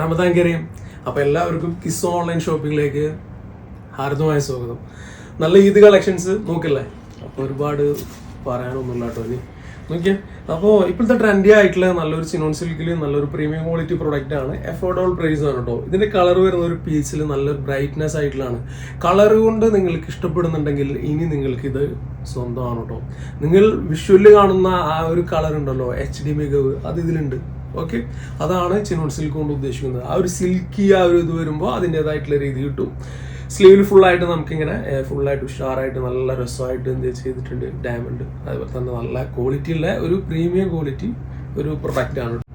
റമദാൻ കരയും അപ്പോൾ എല്ലാവർക്കും കിസ് ഓൺലൈൻ ഷോപ്പിംഗിലേക്ക് ഹാർദമായ സ്വാഗതം. നല്ല ഈദ് കളക്ഷൻസ് നോക്കില്ലേ? അപ്പോൾ ഒരുപാട് പറയാനൊന്നുമില്ല കേട്ടോ ഇനി. നോക്കിയേ. അപ്പോൾ ഇപ്പോഴത്തെ ട്രെൻഡി ആയിട്ടുള്ള നല്ലൊരു സിനോൺ സിൽക്കിൽ നല്ലൊരു പ്രീമിയം ക്വാളിറ്റി പ്രോഡക്റ്റ് ആണ് എഫോർഡബിൾ പ്രൈസ് ആണ് കേട്ടോ. ഇതിന്റെ കളർ വരുന്ന ഒരു പീച്ചിൽ നല്ലൊരു ബ്രൈറ്റ്നെസ് ആയിട്ടുള്ളതാണ്. കളർ കൊണ്ട് നിങ്ങൾക്ക് ഇഷ്ടപ്പെടുന്നുണ്ടെങ്കിൽ ഇനി നിങ്ങൾക്ക് ഇത് സ്വന്തമാണ് കേട്ടോ. നിങ്ങൾ വിഷ്വലിൽ കാണുന്ന ആ ഒരു കളർ ഉണ്ടല്ലോ എച്ച് ഡി മികവ് അത് ഇതിലുണ്ട്. ഓക്കെ അതാണ് ചിനോൺ സിൽക്ക് കൊണ്ട് ഉദ്ദേശിക്കുന്നത്. ആ ഒരു സിൽക്കി ആ ഒരു ഇത് വരുമ്പോൾ അതിന്റെതായിട്ടുള്ള രീതി കിട്ടും. സ്ലീവിൽ ഫുള്ളായിട്ട് നമുക്കിങ്ങനെ ഫുള്ളായിട്ട് ഉഷാറായിട്ട് നല്ല രസമായിട്ട് എന്ത് ചെയ്തിട്ടുണ്ട്? ഡയമണ്ട് അതുപോലെ തന്നെ നല്ല ക്വാളിറ്റി ഉള്ള ഒരു പ്രീമിയം ക്വാളിറ്റി ഒരു പ്രൊഡക്റ്റ് ആണ്. അപ്പോൾ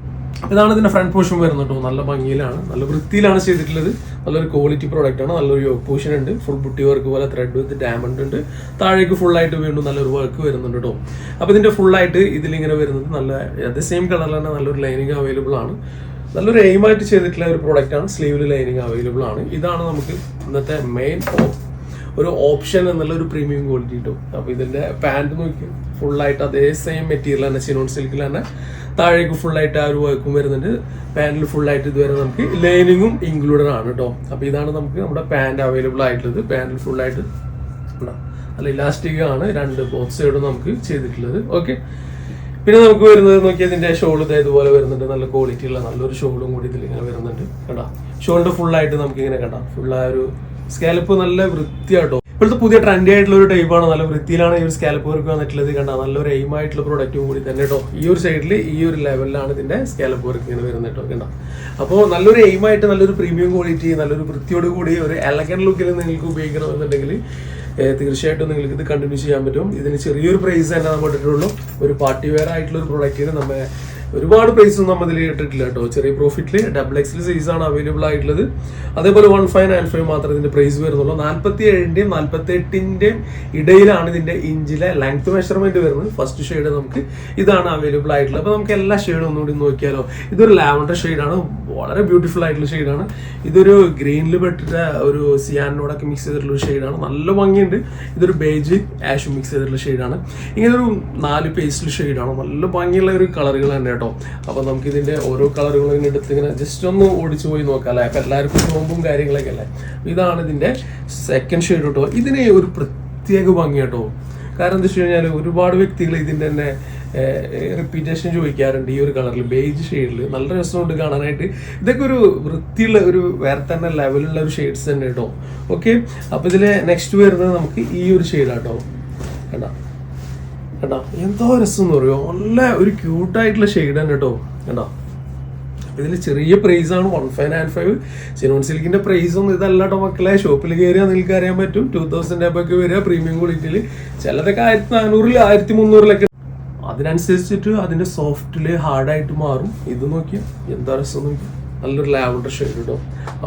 ഇതാണ് ഇതിന്റെ ഫ്രണ്ട് പോർഷൻ വരുന്നത് കേട്ടോ നല്ല ഭംഗിയിലാണ്. നല്ല വൃത്തിയിലാണ് ചെയ്തിട്ടുള്ളത്. നല്ലൊരു ക്വാളിറ്റി പ്രോഡക്റ്റ് ആണ്. നല്ലൊരു പോർഷൻ ഉണ്ട്. ഫുൾ ബുട്ടി വർക്ക് പോലെ ത്രെഡ് വിത്ത് ഡയമണ്ട് ഉണ്ട്. താഴേക്ക് ഫുൾ ആയിട്ട് വീണ്ടും നല്ലൊരു വർക്ക് വരുന്നുണ്ട് കേട്ടോ അപ്പോൾ ഇതിന്റെ ഫുൾ ആയിട്ട് ഇതിലിങ്ങനെ വരുന്നത് നല്ല അതേ സെയിം കളറിൽ നല്ലൊരു ലൈനിങ് അവൈലബിൾ ആണ്. നല്ലൊരു എയിമായിട്ട് ചെയ്തിട്ടുള്ള ഒരു പ്രോഡക്റ്റ് ആണ്. സ്ലീവിൽ ലൈനിങ് അവൈലബിൾ ആണ്. ഇതാണ് നമുക്ക് ഇന്നത്തെ മെയിൻ ഒരു ഓപ്ഷൻ എന്നുള്ള ഒരു പ്രീമിയം ക്വാളിറ്റി കിട്ടും അപ്പോൾ ഇതിന്റെ പാന്റ് നോക്കി ഫുള്ളായിട്ട് അതേ സെയിം മെറ്റീരിയൽ തന്നെ ചിനോൺ സിൽക്കിൽ തന്നെ. താഴേക്ക് ഫുള്ളായിട്ട് ആ ഒരു വർക്കും വരുന്നുണ്ട്. പാന്റിൽ ഫുള്ളായിട്ട് ഇതുവരെ നമുക്ക് ലൈനിങ്ങും ഇൻക്ലൂഡഡ് ആണ് കേട്ടോ അപ്പോൾ ഇതാണ് നമുക്ക് നമ്മുടെ പാന്റ് അവൈലബിൾ ആയിട്ടുള്ളത്. പാന്റിൽ ഫുള്ളായിട്ട് അല്ല ഇലാസ്റ്റിക് ആണ്. രണ്ട് ബോത്ത് സൈഡും നമുക്ക് ചെയ്തിട്ടുള്ളത്. ഓക്കെ പിന്നെ നമുക്ക് വരുന്നത് നോക്കിയാൽ ഇതിന്റെ ഷോൾ ഇതുപോലെ വരുന്നുണ്ട്. നല്ല ക്വാളിറ്റി ഉള്ള നല്ലൊരു ഷോളും കൂടി ഇതിൽ ഇങ്ങനെ വരുന്നുണ്ട്. കേട്ടോ ഷോളിന്റെ ഫുൾ ആയിട്ട് നമുക്ക് ഇങ്ങനെ കണ്ടാം. ഫുൾ ആ ഒരു സ്കാലപ്പ് നല്ല വൃത്തിയാട്ടോ ഇപ്പോഴത്തെ പുതിയ ട്രെൻഡി ആയിട്ടുള്ള ഒരു ടൈപ്പാണ് നല്ല വൃത്തിയിലാണ് ഈ ഒരു സ്കാലപ്പ് വർക്ക് വന്നിട്ടുള്ളത്. കണ്ട? നല്ലൊരു എയിം ആയിട്ടുള്ള പ്രൊഡക്റ്റും കൂടി തന്നെ കേട്ടോ ഈ ഒരു സൈഡിൽ ഈ ഒരു ലെവലിലാണ് ഇതിന്റെ സ്കാലപ്പ് വർക്ക് ഇങ്ങനെ വരുന്നത് കേട്ടോ കണ്ട? അപ്പോൾ നല്ലൊരു എയിം ആയിട്ട് നല്ലൊരു പ്രീമിയം ക്വാളിറ്റി നല്ലൊരു വൃത്തിയോട് കൂടി ഒരു എലഗൻ ലുക്കിൽ നിങ്ങൾക്ക് ഉപയോഗിക്കണമെന്നുണ്ടെങ്കിൽ തീർച്ചയായിട്ടും നിങ്ങൾക്ക് ഇത് കണ്ടിന്യൂ ചെയ്യാൻ പറ്റും. ഇതിന് ചെറിയൊരു പ്രൈസ് തന്നെ നമ്മൾ ഇട്ടിട്ടുള്ളൂ. ഒരു പാർട്ടി വെയർ ആയിട്ടുള്ള ഒരു പ്രൊഡക്റ്റിന് നമ്മ ഒരുപാട് പ്രൈസ് ഒന്നും നമ്മൾ കേട്ടിട്ടില്ല കേട്ടോ. ചെറിയ പ്രോഫിറ്റിൽ ഡബിൾ എക്സിൽ സൈസ് ആണ് അവൈലബിൾ ആയിട്ടുള്ളത്. അതേപോലെ വൺ ഫൈവ് നയൻ ഫൈവ് മാത്രമേ ഇതിന്റെ പ്രൈസ് വരുന്നുള്ളൂ. നാൽപ്പത്തി ഏഴിന്റെയും നാൽപ്പത്തി എട്ടിന്റെയും ഇടയിലാണ് ഇതിന്റെ ഇഞ്ചിലെ ലെങ്ത് മെഷർമെന്റ് വരുന്നത്. ഫസ്റ്റ് ഷെയ്ഡ് നമുക്ക് ഇതാണ് അവൈലബിൾ ആയിട്ടുള്ളത്. അപ്പോൾ നമുക്ക് എല്ലാ ഷെയ്ഡും ഒന്നുകൂടി നോക്കിയാലോ. ഇതൊരു ലാവണ്ടർ ഷെയ്ഡാണ് വളരെ ബ്യൂട്ടിഫുൾ ആയിട്ടുള്ള ഷെയ്ഡാണ് ഇതൊരു ഗ്രീനിൽ പെട്ടിട്ട ഒരു സിയാനോടൊക്കെ മിക്സ് ചെയ്തിട്ടുള്ള ഒരു ഷെയ്ഡാണ് നല്ല ഭംഗിയുണ്ട്. ഇതൊരു ബേജ് ആഷ് മിക്സ് ചെയ്തിട്ടുള്ള ഷെയ്ഡാണ് ഇങ്ങനെ ഒരു നാല് പേസ്റ്റിൽ ഷെയ്ഡാണ് നല്ല ഭംഗിയുള്ള ഒരു കളറുകൾ തന്നെ കേട്ടോ. അപ്പോൾ ഇതിന്റെ ഓരോ കളറുകളും എടുത്ത് ഇങ്ങനെ ജസ്റ്റ് ഒന്ന് ഓടിച്ചു പോയി നോക്കാം അല്ലേ? അപ്പോൾ എല്ലാവർക്കും നോമ്പും കാര്യങ്ങളൊക്കെ അല്ലേ? ഇതാണ് ഇതിന്റെ സെക്കൻഡ് ഷെയ്ഡ് കേട്ടോ ഇതിന് ഒരു പ്രത്യേക ഭംഗി കേട്ടോ. കാരണം എന്താ വെച്ച് കഴിഞ്ഞാൽ ഒരുപാട് വ്യക്തികൾ ഇതിന്റെ തന്നെ റിപ്പീറ്റേഷൻ ചോദിക്കാറുണ്ട് ഈ ഒരു കളറിൽ ബേജ് ഷെയ്ഡിൽ നല്ല രസമുണ്ട് കാണാനായിട്ട്. ഇതൊക്കെ ഒരു വൃത്തിയുള്ള ഒരു വേറെ തന്നെ ലെവലുള്ള ഒരു ഷെയ്ഡ്സ് തന്നെ കേട്ടോ. ഓക്കെ അപ്പോൾ ഇതിലെ നെക്സ്റ്റ് വരുന്നത് നമുക്ക് ഈ ഒരു ഷെയ്ഡാട്ടോ കണ്ടോ? കണ്ടോ? എന്തോ രസം എന്ന് പറയുമോ നല്ല ഒരു ക്യൂട്ടായിട്ടുള്ള ഷെയ്ഡ് തന്നെ കേട്ടോ. കണ്ടോ? ഇതിൽ ചെറിയ പ്രൈസ് ആണ്. One five nine five chinon സിൽക്കിന്റെ price ഇതല്ല കേട്ടോ മക്കളെ. ഷോപ്പിൽ കയറിയാൽ നിങ്ങൾക്ക് അറിയാൻ പറ്റും. ടു തൗസൻഡ് ഒക്കെ വരിക പ്രീമിയം ക്വാളിറ്റിയിൽ ചിലതൊക്കെ ആയിരത്തി നാനൂറിൽ ആയിരത്തി മുന്നൂറിലൊക്കെ അതിനനുസരിച്ചിട്ട് അതിന്റെ സോഫ്റ്റിൽ ഹാർഡായിട്ട് മാറും. ഇത് നോക്കിയാൽ എന്താ രസം നോക്കി നല്ലൊരു ലാവണ്ടർ ഷെയ്ഡ് കേട്ടോ.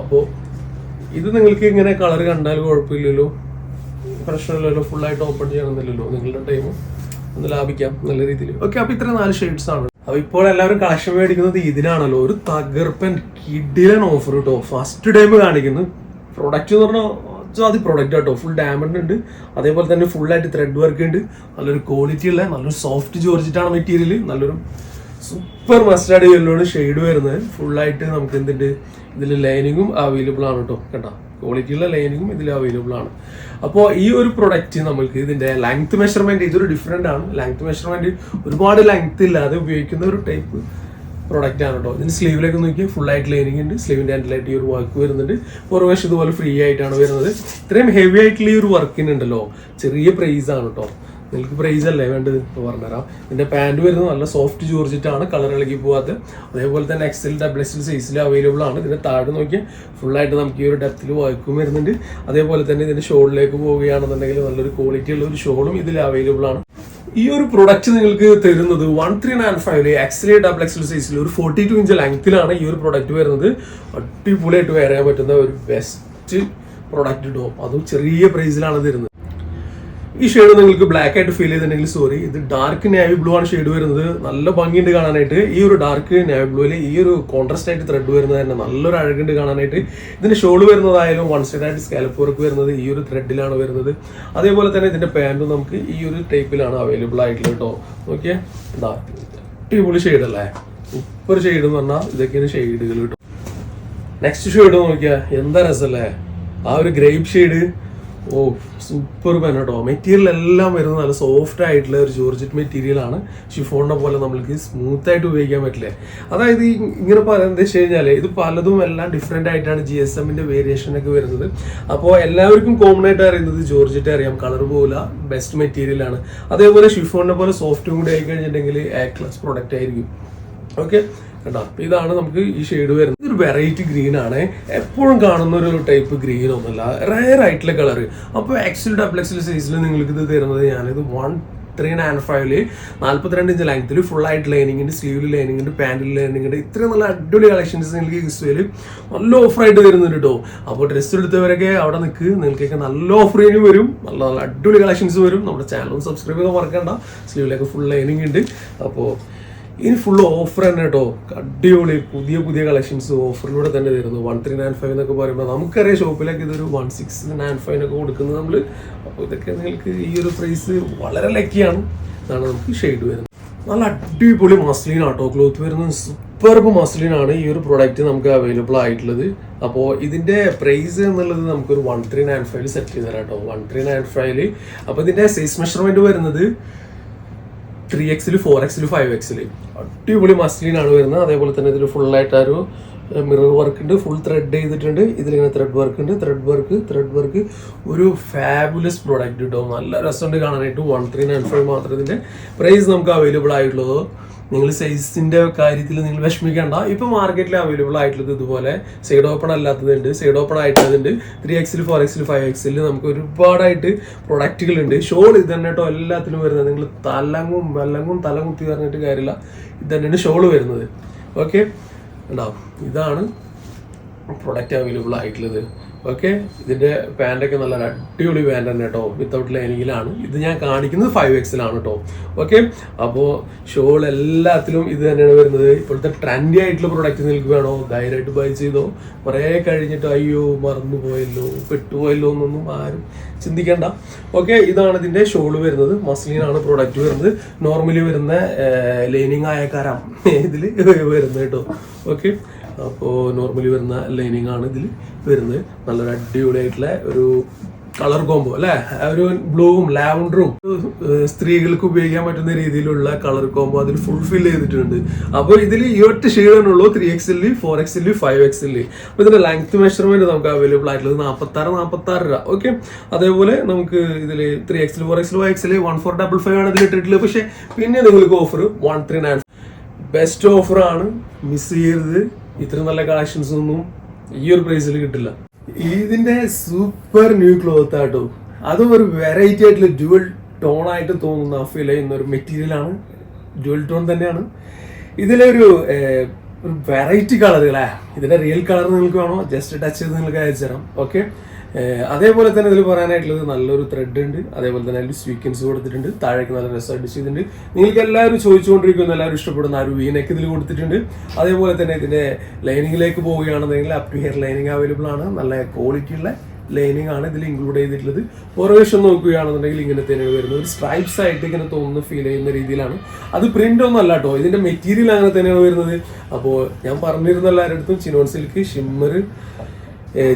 അപ്പോൾ ഇത് നിങ്ങൾക്ക് ഇങ്ങനെ കളർ കണ്ടാൽ കുഴപ്പമില്ലല്ലോ. പ്രശ്നമില്ലല്ലോ. ഫുള്ളായിട്ട് ഓപ്പൺ ചെയ്യണമെന്നില്ലല്ലോ നിങ്ങളുടെ ടൈം ഒന്ന് ലാഭിക്കാം നല്ല രീതിയിൽ. ഓക്കെ അപ്പൊ ഇത്ര നാല് ഷെയ്ഡ്സ് ആണ്. അപ്പൊ ഇപ്പോൾ എല്ലാവരും കളക്ഷൻ മേടിക്കുന്നത് ഇതിനാണല്ലോ ഒരു തകർപ്പൻ കിഡിലൻ ഓഫർ കേട്ടോ ഫസ്റ്റ് ടൈം കാണിക്കുന്നു. പ്രൊഡക്റ്റ് എന്ന് പറഞ്ഞാൽ ആദ്യ പ്രൊഡക്റ്റ് കേട്ടോ ഫുൾ ഡയമണ്ട് ഉണ്ട്. അതേപോലെ തന്നെ ഫുൾ ആയിട്ട് ത്രെഡ് വർക്ക് ഉണ്ട്. നല്ലൊരു ക്വാളിറ്റി ഉള്ള നല്ലൊരു സോഫ്റ്റ് ജോർജിറ്റാണ് മെറ്റീരിയൽ നല്ലൊരു സൂപ്പർ മസ്റ്റാർഡ് യെല്ലോണ് ഷെയ്ഡ് വരുന്നത്. ഫുള്ളായിട്ട് നമുക്ക് എന്തുണ്ട്? ഇതിൽ ലൈനിങ്ങും അവൈലബിൾ ആണ് കേട്ടോ കേട്ടോ ക്വാളിറ്റിയുള്ള ലൈനിങ്ങും ഇതിൽ അവൈലബിൾ ആണ്. അപ്പോൾ ഈ ഒരു പ്രൊഡക്റ്റ് നമ്മൾക്ക് ഇതിന്റെ ലെങ്ത് മെഷർമെന്റ് ഇതൊരു ഡിഫറെന്റ് ആണ്. ലെങ്ത് മെഷർമെന്റ് ഒരുപാട് ലെങ്ത് ഇല്ലാതെ ഉപയോഗിക്കുന്ന ഒരു ടൈപ്പ് പ്രൊഡക്റ്റ് ആണ് കേട്ടോ ഇതിന് സ്ലീവിലേക്ക് നോക്കിയാൽ ഫുൾ ആയിട്ട് ലൈനിങ് ഉണ്ട്. സ്ലീവിന്റെ ഹാൻഡിലായിട്ട് ഈ ഒരു വർക്ക് വരുന്നുണ്ട്. പുറവശം ഇതുപോലെ ഫ്രീ ആയിട്ടാണ് വരുന്നത്. ഇത്രയും ഹെവി ആയിട്ടുള്ള ഈ ഒരു വർക്കിനുണ്ടല്ലോ ചെറിയ പ്രൈസ് ആണ് കേട്ടോ നിങ്ങൾക്ക് പ്രൈസ് അല്ലേ വേണ്ടത്? ഇപ്പോൾ പറഞ്ഞുതരാം. ഇതിന്റെ പാന്റ് വരുന്നത് നല്ല സോഫ്റ്റ് ജോർജിറ്റാണ് കളർ ഇളകി പോകാത്തത് അതേപോലെ തന്നെ എക്സൽ ഡബിൾ എക്സൽ സൈസിൽ അവൈലബിൾ ആണ്. ഇതിന്റെ താഴെ നോക്കിയാൽ ഫുള്ളായിട്ട് നമുക്ക് ഈ ഒരു ഡെപ്തിൽ വർക്കും വരുന്നുണ്ട്. അതേപോലെ തന്നെ ഇതിന്റെ ഷോളിലേക്ക് പോവുകയാണെന്നുണ്ടെങ്കിൽ നല്ലൊരു ക്വാളിറ്റി ഉള്ള ഒരു ഷോളും ഇതിൽ അവൈലബിൾ ആണ്. ഈ ഒരു പ്രൊഡക്റ്റ് നിങ്ങൾക്ക് തരുന്നത് വൺ ത്രീ നയൻ ഫൈവിൽ എക്സ്റേ ഡബിൾ എക്സൽ സൈസിൽ ഒരു ഫോർട്ടി ടു ഇഞ്ച് ലെങ്ത്തിലാണ് ഈ ഒരു പ്രൊഡക്റ്റ് വരുന്നത്. അടിപൊളിയായിട്ട് ചെയ്യാൻ പറ്റുന്ന ഒരു ബെസ്റ്റ് പ്രൊഡക്റ്റ് കേട്ടോ അതും ചെറിയ പ്രൈസിലാണ് തരുന്നത്. ഈ ഷെയ്ഡ് നിങ്ങൾക്ക് ബ്ലാക്ക് ആയിട്ട് ഫീൽ ചെയ്തിട്ടുണ്ടെങ്കിൽ സോറി ഇത് ഡാർക്ക് നേവി ബ്ലൂ ആണ് ഷെയ്ഡ് വരുന്നത്. നല്ല ഭംഗിയുണ്ട് കാണാനായിട്ട്. ഈ ഒരു ഡാർക്ക് നേവി ബ്ലൂവിൽ ഈ ഒരു കോൺട്രാസ്റ്റ് ആയിട്ട് ത്രെഡ് വരുന്നത് തന്നെ നല്ലൊരു അഴകുണ്ട് കാണാനായിട്ട്. ഇതിന്റെ ഷോൾ വരുന്നതായാലും വൺ സൈഡ് ആയിട്ട് സ്കാലപ്പ് വർക്ക് വരുന്നത് ഈ ഒരു ത്രെഡിലാണ് വരുന്നത്. അതേപോലെ തന്നെ ഇതിന്റെ പാന്റും നമുക്ക് ഈ ഒരു ടൈപ്പിലാണ് അവൈലബിൾ ആയിട്ടുള്ളത് കേട്ടോ നോക്കിയേ. എന്താ അടിപൊളി ഷെയ്ഡ് അല്ലേ? സൂപ്പർ ഷെയ്ഡ് എന്ന് പറഞ്ഞാൽ ഇതൊക്കെയാണ് ഷെയ്ഡുകൾ കേട്ടോ നെക്സ്റ്റ് ഷെയ്ഡ് നോക്കിയാ എന്താ രസല്ലേ? ആ ഒരു ഗ്രേപ്പ് ഷെയ്ഡ് ഓ സൂപ്പർ പെൻ കേട്ടോ മെറ്റീരിയൽ എല്ലാം വരുന്നത് നല്ല സോഫ്റ്റ് ആയിട്ടുള്ള ഒരു ജോർജറ്റ് മെറ്റീരിയൽ ആണ്. ഷിഫോണിനെ പോലെ നമ്മൾക്ക് സ്മൂത്ത് ആയിട്ട് ഉപയോഗിക്കാൻ പറ്റില്ലേ? അതായത് ഇങ്ങനെ പറയുന്നത് വെച്ച് കഴിഞ്ഞാൽ ഇത് പലതും എല്ലാം ഡിഫറെന്റ് ആയിട്ടാണ് ജി എസ് എമ്മിന്റെ വേരിയേഷൻ ഒക്കെ വരുന്നത്. അപ്പോൾ എല്ലാവർക്കും കോമൺ ആയിട്ട് അറിയുന്നത് ജോർജറ്റ് അറിയാം. കളർ പോല ബെസ്റ്റ് മെറ്റീരിയൽ ആണ്. അതേപോലെ ഷിഫോണിനെ പോലെ സോഫ്റ്റും കൂടി ആയി കഴിഞ്ഞിട്ടുണ്ടെങ്കിൽ എ ക്ലാസ് പ്രൊഡക്റ്റ് ആയിരിക്കും. ഓക്കെ കേട്ടോ ഇതാണ് നമുക്ക് ഈ ഷെയ്ഡ് വരുന്നത്. ഇതൊരു വെറൈറ്റി ഗ്രീൻ ആണ്. എപ്പോഴും കാണുന്ന ഒരു ടൈപ്പ് ഗ്രീൻ ഒന്നുമല്ല. റയർ ആയിട്ടുള്ള കളർ അപ്പോൾ എക്സിൽ ഡബ്ലക്സിൽ സൈസിൽ നിങ്ങൾക്ക് ഇത് തരുന്നത് ഞാനിത് വൺ ത്രീ നയൻ ഫൈവിൽ നാല്പത്തിരണ്ട് ഇഞ്ച് ലെങ്ത്തിൽ ഫുൾ ആയിട്ട് ലൈനിങ്ങിന്റെ സ്ലീവിൽ ലൈനിങ് ഉണ്ട് പാന്റിൽ ലൈനിങ് ഇത്രയും നല്ല അടിപൊളി കളക്ഷൻസ് നിങ്ങൾക്ക് ക്രിസ്തുവിൽ നല്ല ഓഫറായിട്ട് തരുന്നുണ്ട് കേട്ടോ അപ്പോൾ ഡ്രസ്സ് എടുത്തവരൊക്കെ അവിടെ നിൽക്ക് നിങ്ങൾക്കൊക്കെ നല്ല ഓഫർ കഴിഞ്ഞ് വരും. നല്ല നല്ല അടിപൊളി കളക്ഷൻസ് വരും. നമ്മുടെ ചാനൽ സബ്സ്ക്രൈബ് ചെയ്ത് മറക്കണ്ട. സ്ലീവിലൊക്കെ ഫുൾ ലൈനിങ് ഉണ്ട് അപ്പോൾ ഇനി ഫുൾ ഓഫർ തന്നെ കേട്ടോ അടിപൊളി പുതിയ പുതിയ കളക്ഷൻസ് ഓഫറിലൂടെ തന്നെ തരുന്നു. വൺ ത്രീ നയൻ ഫൈവ് എന്നൊക്കെ പറയുമ്പോൾ നമുക്കറിയാം ഷോപ്പിലൊക്കെ ഇതൊരു വൺ സിക്സ് നയൻ ഫൈവിനൊക്കെ കൊടുക്കുന്നത് നമ്മൾ അപ്പോൾ ഇതൊക്കെ നിങ്ങൾക്ക് ഈ ഒരു പ്രൈസ് വളരെ ലക്കിയാണ് എന്നാണ് നമുക്ക് ഷെയ്ഡ് വരുന്നത്. നല്ല അടിപൊളി മസ്ലിൻ ആട്ടോ. ക്ലോത്ത് വരുന്ന സൂപ്പർബ് മസ്ലിൻ ആണ് ഈ ഒരു പ്രൊഡക്റ്റ് നമുക്ക് അവൈലബിൾ ആയിട്ടുള്ളത്. അപ്പോൾ ഇതിന്റെ പ്രൈസ് എന്നുള്ളത് നമുക്കൊരു one three nine five set ചെയ്ത് തരാം കേട്ടോ വൺ ത്രീ നയൻ ഫൈവിൽ അപ്പോൾ ഇതിന്റെ സൈസ് മെഷർമെന്റ് വരുന്നത് three XL four XL five XL അടിപൊളി മസ്ലിനാണ് വരുന്നത്. അതേപോലെ തന്നെ ഇതിൽ ഫുൾ ആയിട്ട് ആ ഒരു മിറർ വർക്ക് ഉണ്ട്. ഫുൾ ത്രെഡ് ചെയ്തിട്ടുണ്ട്. ഇതിലിങ്ങനെ ത്രെഡ് വർക്ക് ഉണ്ട്. ത്രെഡ് വർക്ക് ത്രെഡ് വർക്ക് ഒരു ഫാബുലസ് പ്രോഡക്റ്റ് കിട്ടും നല്ല രസമുണ്ട് കാണാനായിട്ട്. വൺ ത്രീ നയൻ ഫൈവ് മാത്രം ഇതിന്റെ പ്രൈസ് നമുക്ക് അവൈലബിൾ ആയിട്ടുള്ളത്. നിങ്ങൾ സൈസിന്റെ കാര്യത്തിൽ നിങ്ങൾ വിഷമിക്കേണ്ട. ഇപ്പൊ മാർക്കറ്റിൽ അവൈലബിൾ ആയിട്ടുള്ളത് ഇതുപോലെ സൈഡ് ഓപ്പൺ അല്ലാത്തതുണ്ട്. Side open ആയിട്ടുള്ളതുണ്ട്. Three XL four XL five XL നമുക്ക് ഒരുപാടായിട്ട് പ്രൊഡക്റ്റുകൾ ഉണ്ട് ഷോൾ ഇത് തന്നെ കേട്ടോ എല്ലാത്തിനും വരുന്നത്. നിങ്ങൾ തലങ്ങും വെല്ലങ്ങും തല കുത്തി പറഞ്ഞിട്ട് കാര്യമില്ല. ഇത് തന്നെയാണ് ഷോൾ വരുന്നത്. ഓക്കെ ഉണ്ടാവും ഇതാണ് പ്രൊഡക്റ്റ് അവൈലബിൾ ആയിട്ടുള്ളത്. ഓക്കെ? ഇതിന്റെ പാന്റൊക്കെ നല്ല അടിപൊളി പാന്റ് തന്നെ കേട്ടോ വിത്തൗട്ട് ലൈനിങ്ങിലാണ് ഇത് ഞാൻ കാണിക്കുന്നത് ഫൈവ് എക്സിലാണ് കേട്ടോ ഓക്കെ? അപ്പോൾ ഷോൾ എല്ലാത്തിലും ഇത് തന്നെയാണ് വരുന്നത്. ഇപ്പോഴത്തെ ട്രെൻഡി ആയിട്ടുള്ള പ്രൊഡക്റ്റ് നിൽക്കുകയാണോ? ധൈര്യമായിട്ട് ബൈ ചെയ്തോ? കുറേ കഴിഞ്ഞിട്ട് അയ്യോ മറന്നു പോയല്ലോ പെട്ടുപോയല്ലോ എന്നൊന്നും ആരും ചിന്തിക്കേണ്ട. ഓക്കെ? ഇതാണ് ഇതിന്റെ ഷോൾ വരുന്നത്. മസ്ലിനാണ് പ്രോഡക്റ്റ് വരുന്നത്. നോർമലി വരുന്ന ലൈനിങ് ആയക്കാരാണ് കരം ഇതിൽ വരുന്നത് കേട്ടോ ഓക്കെ? അപ്പോൾ നോർമലി വരുന്ന ലൈനിങ് ആണ് ഇതിൽ വരുന്നത്. നല്ലൊരു അടിപൊളിയായിട്ടുള്ള ഒരു കളർ കോംബോ അല്ലെ? ഒരു ബ്ലൂവും ലാവൻഡറും സ്ത്രീകൾക്ക് ഉപയോഗിക്കാൻ പറ്റുന്ന രീതിയിലുള്ള കളർ കോംബോ അതിൽ ഫുൾഫിൽ ചെയ്തിട്ടുണ്ട്. അപ്പോൾ ഇതിൽ ഈ ഒറ്റ ഷെയ്ഡാണുള്ളൂ three XL four XL five XL അപ്പോൾ ഇതിന്റെ ലെങ്ത് മെഷർമെന്റ് നമുക്ക് അവൈലബിൾ ആയിട്ടുള്ളത് നാൽപ്പത്താറ് നാൽപ്പത്താറ് നാൽപ്പത്തി രൂപ. ഓക്കെ അതേപോലെ നമുക്ക് ഇതിൽ three XL four XL five എക്സിൽ വൺ ഫോർ ഡബിൾ ഫൈവ് ആണ് ഇതിൽ ഇട്ടിട്ടുള്ളത്. പക്ഷേ പിന്നെ നിങ്ങൾക്ക് offer one three nine best ഓഫറാണ് മിസ് ചെയ്യരുത്. ഇത്ര നല്ല കളക്ഷൻസ് ഒന്നും ഈ ഒരു പ്രൈസിൽ കിട്ടില്ല. ഇതിന്റെ സൂപ്പർ ന്യൂ ക്ലോത്ത് ആട്ടോ. അതും ഒരു വെറൈറ്റി ആയിട്ടുള്ള ഡ്യുവൽ ടോൺ ആയിട്ട് തോന്നുന്ന ഫീൽ ചെയ്യുന്ന ഒരു മെറ്റീരിയൽ ആണ്. ഡ്യുവൽ ടോൺ തന്നെയാണ്. ഇതിലൊരു ഒരു വെറൈറ്റി കളറുകളാ ഇതിന്റെ റിയൽ കളർ നിങ്ങൾക്ക് വേണോ? ജസ്റ്റ് ടച്ച് ചെയ്ത് നിങ്ങൾക്ക് അയച്ചു തരാം ഓക്കെ അതേപോലെ തന്നെ ഇതിൽ പറയാനായിട്ടുള്ളത് നല്ലൊരു ത്രെഡ് ഉണ്ട്. അതേപോലെ തന്നെ അതിൽ സ്വീക്വൻസ് കൊടുത്തിട്ടുണ്ട്. താഴേക്ക് നല്ല രസമായിട്ട് ചെയ്തിട്ടുണ്ട്. നിങ്ങൾക്ക് എല്ലാവരും ചോദിച്ചുകൊണ്ടിരിക്കുന്ന എല്ലാവരും ഇഷ്ടപ്പെടുന്ന ആ ഒരു വീനക്ക് ഇതിൽ കൊടുത്തിട്ടുണ്ട്. അതേപോലെ തന്നെ ഇതിന്റെ ലൈനിങ്ങിലേക്ക് പോവുകയാണെന്നുണ്ടെങ്കിൽ up to here lining available ആണ്. നല്ല ക്വാളിറ്റി ഉള്ള ലൈനിങ് ആണ് ഇതിൽ ഇൻക്ലൂഡ് ചെയ്തിട്ടുള്ളത്. പുറവേഷം നോക്കുകയാണെന്നുണ്ടെങ്കിൽ ഇങ്ങനെ തന്നെയാണ് വരുന്നത്. ഒരു സ്ട്രൈപ്സ് ആയിട്ട് ഇങ്ങനെ തോന്നുന്ന ഫീൽ ചെയ്യുന്ന രീതിയിലാണ്. അത് പ്രിന്റ് ഒന്നും അല്ല കേട്ടോ ഇതിന്റെ മെറ്റീരിയൽ അങ്ങനെ തന്നെയാണ് വരുന്നത്. അപ്പോൾ ഞാൻ പറഞ്ഞിരുന്ന എല്ലാവരുടെ അടുത്തും chinon silk shimmer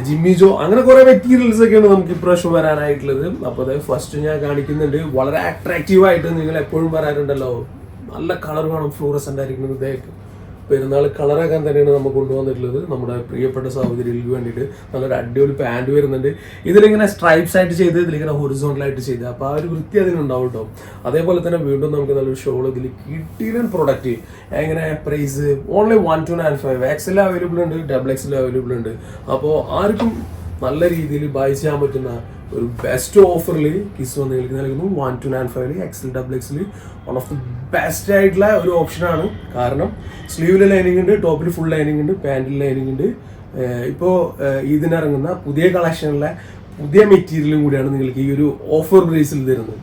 Jimmy Choo അങ്ങനെ കുറെ മെറ്റീരിയൽസ് ഒക്കെയാണ് നമുക്ക് ഇപ്രാവശ്യം വരാനായിട്ടുള്ളത്. അപ്പോൾ അതായത് ഫസ്റ്റ് ഞാൻ കാണിക്കുന്നുണ്ട്. വളരെ അട്രാക്റ്റീവ് ആയിട്ട് നിങ്ങൾ എപ്പോഴും പറയാറുണ്ടല്ലോ. നല്ല കളർ വേണം ഫ്ലൂറസെന്റ് ആയിരിക്കുന്നത് ഇതേക്ക് പെരുന്നാൾ കളറാക്കാൻ തന്നെയാണ് നമ്മൾ കൊണ്ടുവന്നിട്ടുള്ളത്. നമ്മുടെ പ്രിയപ്പെട്ട സഹോദരികൾക്ക് വേണ്ടിയിട്ട് നല്ലൊരു അടിപൊളി പാന്റ് വരുന്നുണ്ട്. ഇതിലിങ്ങനെ സ്ട്രൈപ്സ് ആയിട്ട് ചെയ്ത് ഇതിലിങ്ങനെ ഹൊറിസോണലായിട്ട് ചെയ്ത്. അപ്പോൾ ആ ഒരു വൃത്തി അതിനുണ്ടാവും കേട്ടോ അതേപോലെ തന്നെ വീണ്ടും നമുക്ക് നല്ലൊരു ഷോൾ ഇതിൽ കിട്ടിയ പ്രൊഡക്റ്റ് എങ്ങനെ price only one two nine five XL available ഉണ്ട് ഡബിൾ എക്സൽ അവൈലബിൾ ഉണ്ട്. അപ്പോൾ ആർക്കും നല്ല രീതിയിൽ ബൈ ചെയ്യാൻ പറ്റുന്ന ഒരു ബെസ്റ്റ് ഓഫറിൽ കിസ് വന്ന് നിങ്ങൾക്ക് നൽകുന്നു. One two nine five XL double XL one of the best ആയിട്ടുള്ള ഒരു ഓപ്ഷനാണ് കാരണം സ്ലീവിൽ ലൈനിങ് ഉണ്ട് ടോപ്പിൽ ഫുൾ ലൈനിങ് ഉണ്ട് പാന്റിൽ ലൈനിങ് ഉണ്ട്. ഇപ്പോൾ ഇപ്പോ ഇതിനിറങ്ങുന്ന പുതിയ കളക്ഷനിലെ പുതിയ മെറ്റീരിയലും കൂടിയാണ് നിങ്ങൾക്ക് ഈ ഒരു ഓഫർ പ്രൈസിൽ തരുന്നത്.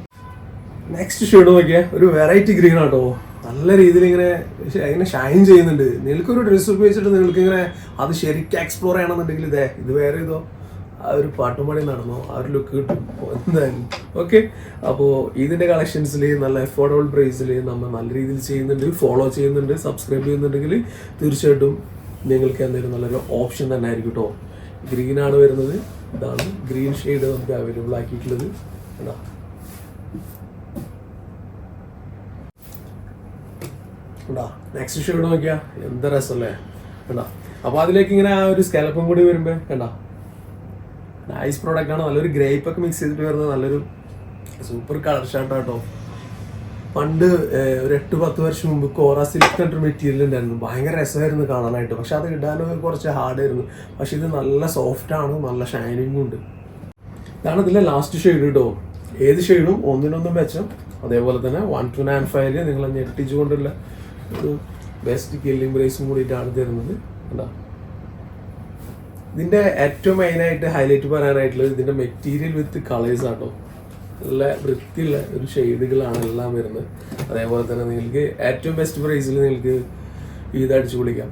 നെക്സ്റ്റ് ഷെയ്ഡ് നോക്കിയാൽ ഒരു വെറൈറ്റി ഗ്രീൻ ആട്ടോ. നല്ല രീതിയിൽ ഇങ്ങനെ ഇങ്ങനെ ഷൈൻ ചെയ്യുന്നുണ്ട്. നിങ്ങൾക്കൊരു ഡ്രസ്സ് ഉപയോഗിച്ചിട്ട് നിങ്ങൾക്ക് ഇങ്ങനെ അത് ശരിക്കും എക്സ്പ്ലോർ ചെയ്യണമെന്നുണ്ടെങ്കിൽ ഇതേ ഇത് വേറെ ഇതോ ആ ഒരു പാട്ടുപണി നടന്നു ആ ഒരു ലുക്ക് കിട്ടും. ഓക്കെ അപ്പോൾ ഇതിന്റെ കളക്ഷൻസിൽ നല്ല അഫോർഡബിൾ പ്രൈസിൽ നമ്മൾ നല്ല രീതിയിൽ ചെയ്യുന്നുണ്ട് ഫോളോ ചെയ്യുന്നുണ്ട് സബ്സ്ക്രൈബ് ചെയ്യുന്നുണ്ടെങ്കിൽ തീർച്ചയായിട്ടും നിങ്ങൾക്ക് എന്തെങ്കിലും നല്ലൊരു ഓപ്ഷൻ തന്നെ ആയിരിക്കും കേട്ടോ ഗ്രീനാണ് വരുന്നത്. ഇതാണ് ഗ്രീൻ ഷെയ്ഡ് നമുക്ക് അവൈലബിൾ ആക്കിയിട്ടുള്ളത്. കണ്ടാ? നെക്സ്റ്റ് ഷെയ്ഡ് നോക്കിയാ എന്താ രസമല്ലേ കണ്ടാ? അപ്പൊ അതിലേക്ക് ഇങ്ങനെ ആ ഒരു സ്കാലപ്പും കൂടി വരുമ്പോ കണ്ടാ? നൈസ് പ്രോഡക്റ്റ് ആണ്. നല്ലൊരു ഗ്രേപ്പ് ഒക്കെ മിക്സ് ചെയ്തിട്ട് വരുന്ന നല്ലൊരു സൂപ്പർ കളർ ഷർട്ട് ആട്ടോ. പണ്ട് ഒരു എട്ട് പത്ത് വർഷം മുമ്പ് കോറ സിൽക്ക് കണ്ടർ മെറ്റീരിയൽ ഉണ്ടായിരുന്നു ഭയങ്കര രസമായിരുന്നു കാണാനായിട്ട്. പക്ഷെ അത് ഇടാനൊക്കെ കുറച്ച് ഹാർഡ് ആയിരുന്നു. പക്ഷെ ഇത് നല്ല സോഫ്റ്റ് ആണ് നല്ല ഷൈനിങ്ങും ഉണ്ട്. ഇതാണ് ഇതിലെ ലാസ്റ്റ് ഷെയ്ഡ് കേട്ടോ ഏത് ഷെയ്ഡും ഒന്നിനൊന്നും മെച്ചം. അതേപോലെ തന്നെ വൺ ടു നയൻ ഫൈവിൽ നിങ്ങൾ ഞെട്ടിച്ചുകൊണ്ടുള്ള ഒരു ബെസ്റ്റ് കില്ലിംഗ് പ്രൈസും കൂടിയിട്ടാണ് തരുന്നത്. കണ്ടോ? ഇതിന്റെ ഏറ്റവും മെയിൻ ആയിട്ട് ഹൈലൈറ്റ് പറയാനായിട്ടുള്ളത് ഇതിന്റെ മെറ്റീരിയൽ വിത്ത് കളേഴ്സ് ആട്ടോ. നല്ല വൃത്തിയുള്ള ഒരു ഷെയ്ഡുകളാണ് എല്ലാം വരുന്നത്. അതേപോലെ തന്നെ നിങ്ങൾക്ക് ഏറ്റവും ബെസ്റ്റ് പ്രൈസിൽ നിങ്ങൾക്ക് ഇത് അടിച്ചു പൊളിക്കാം.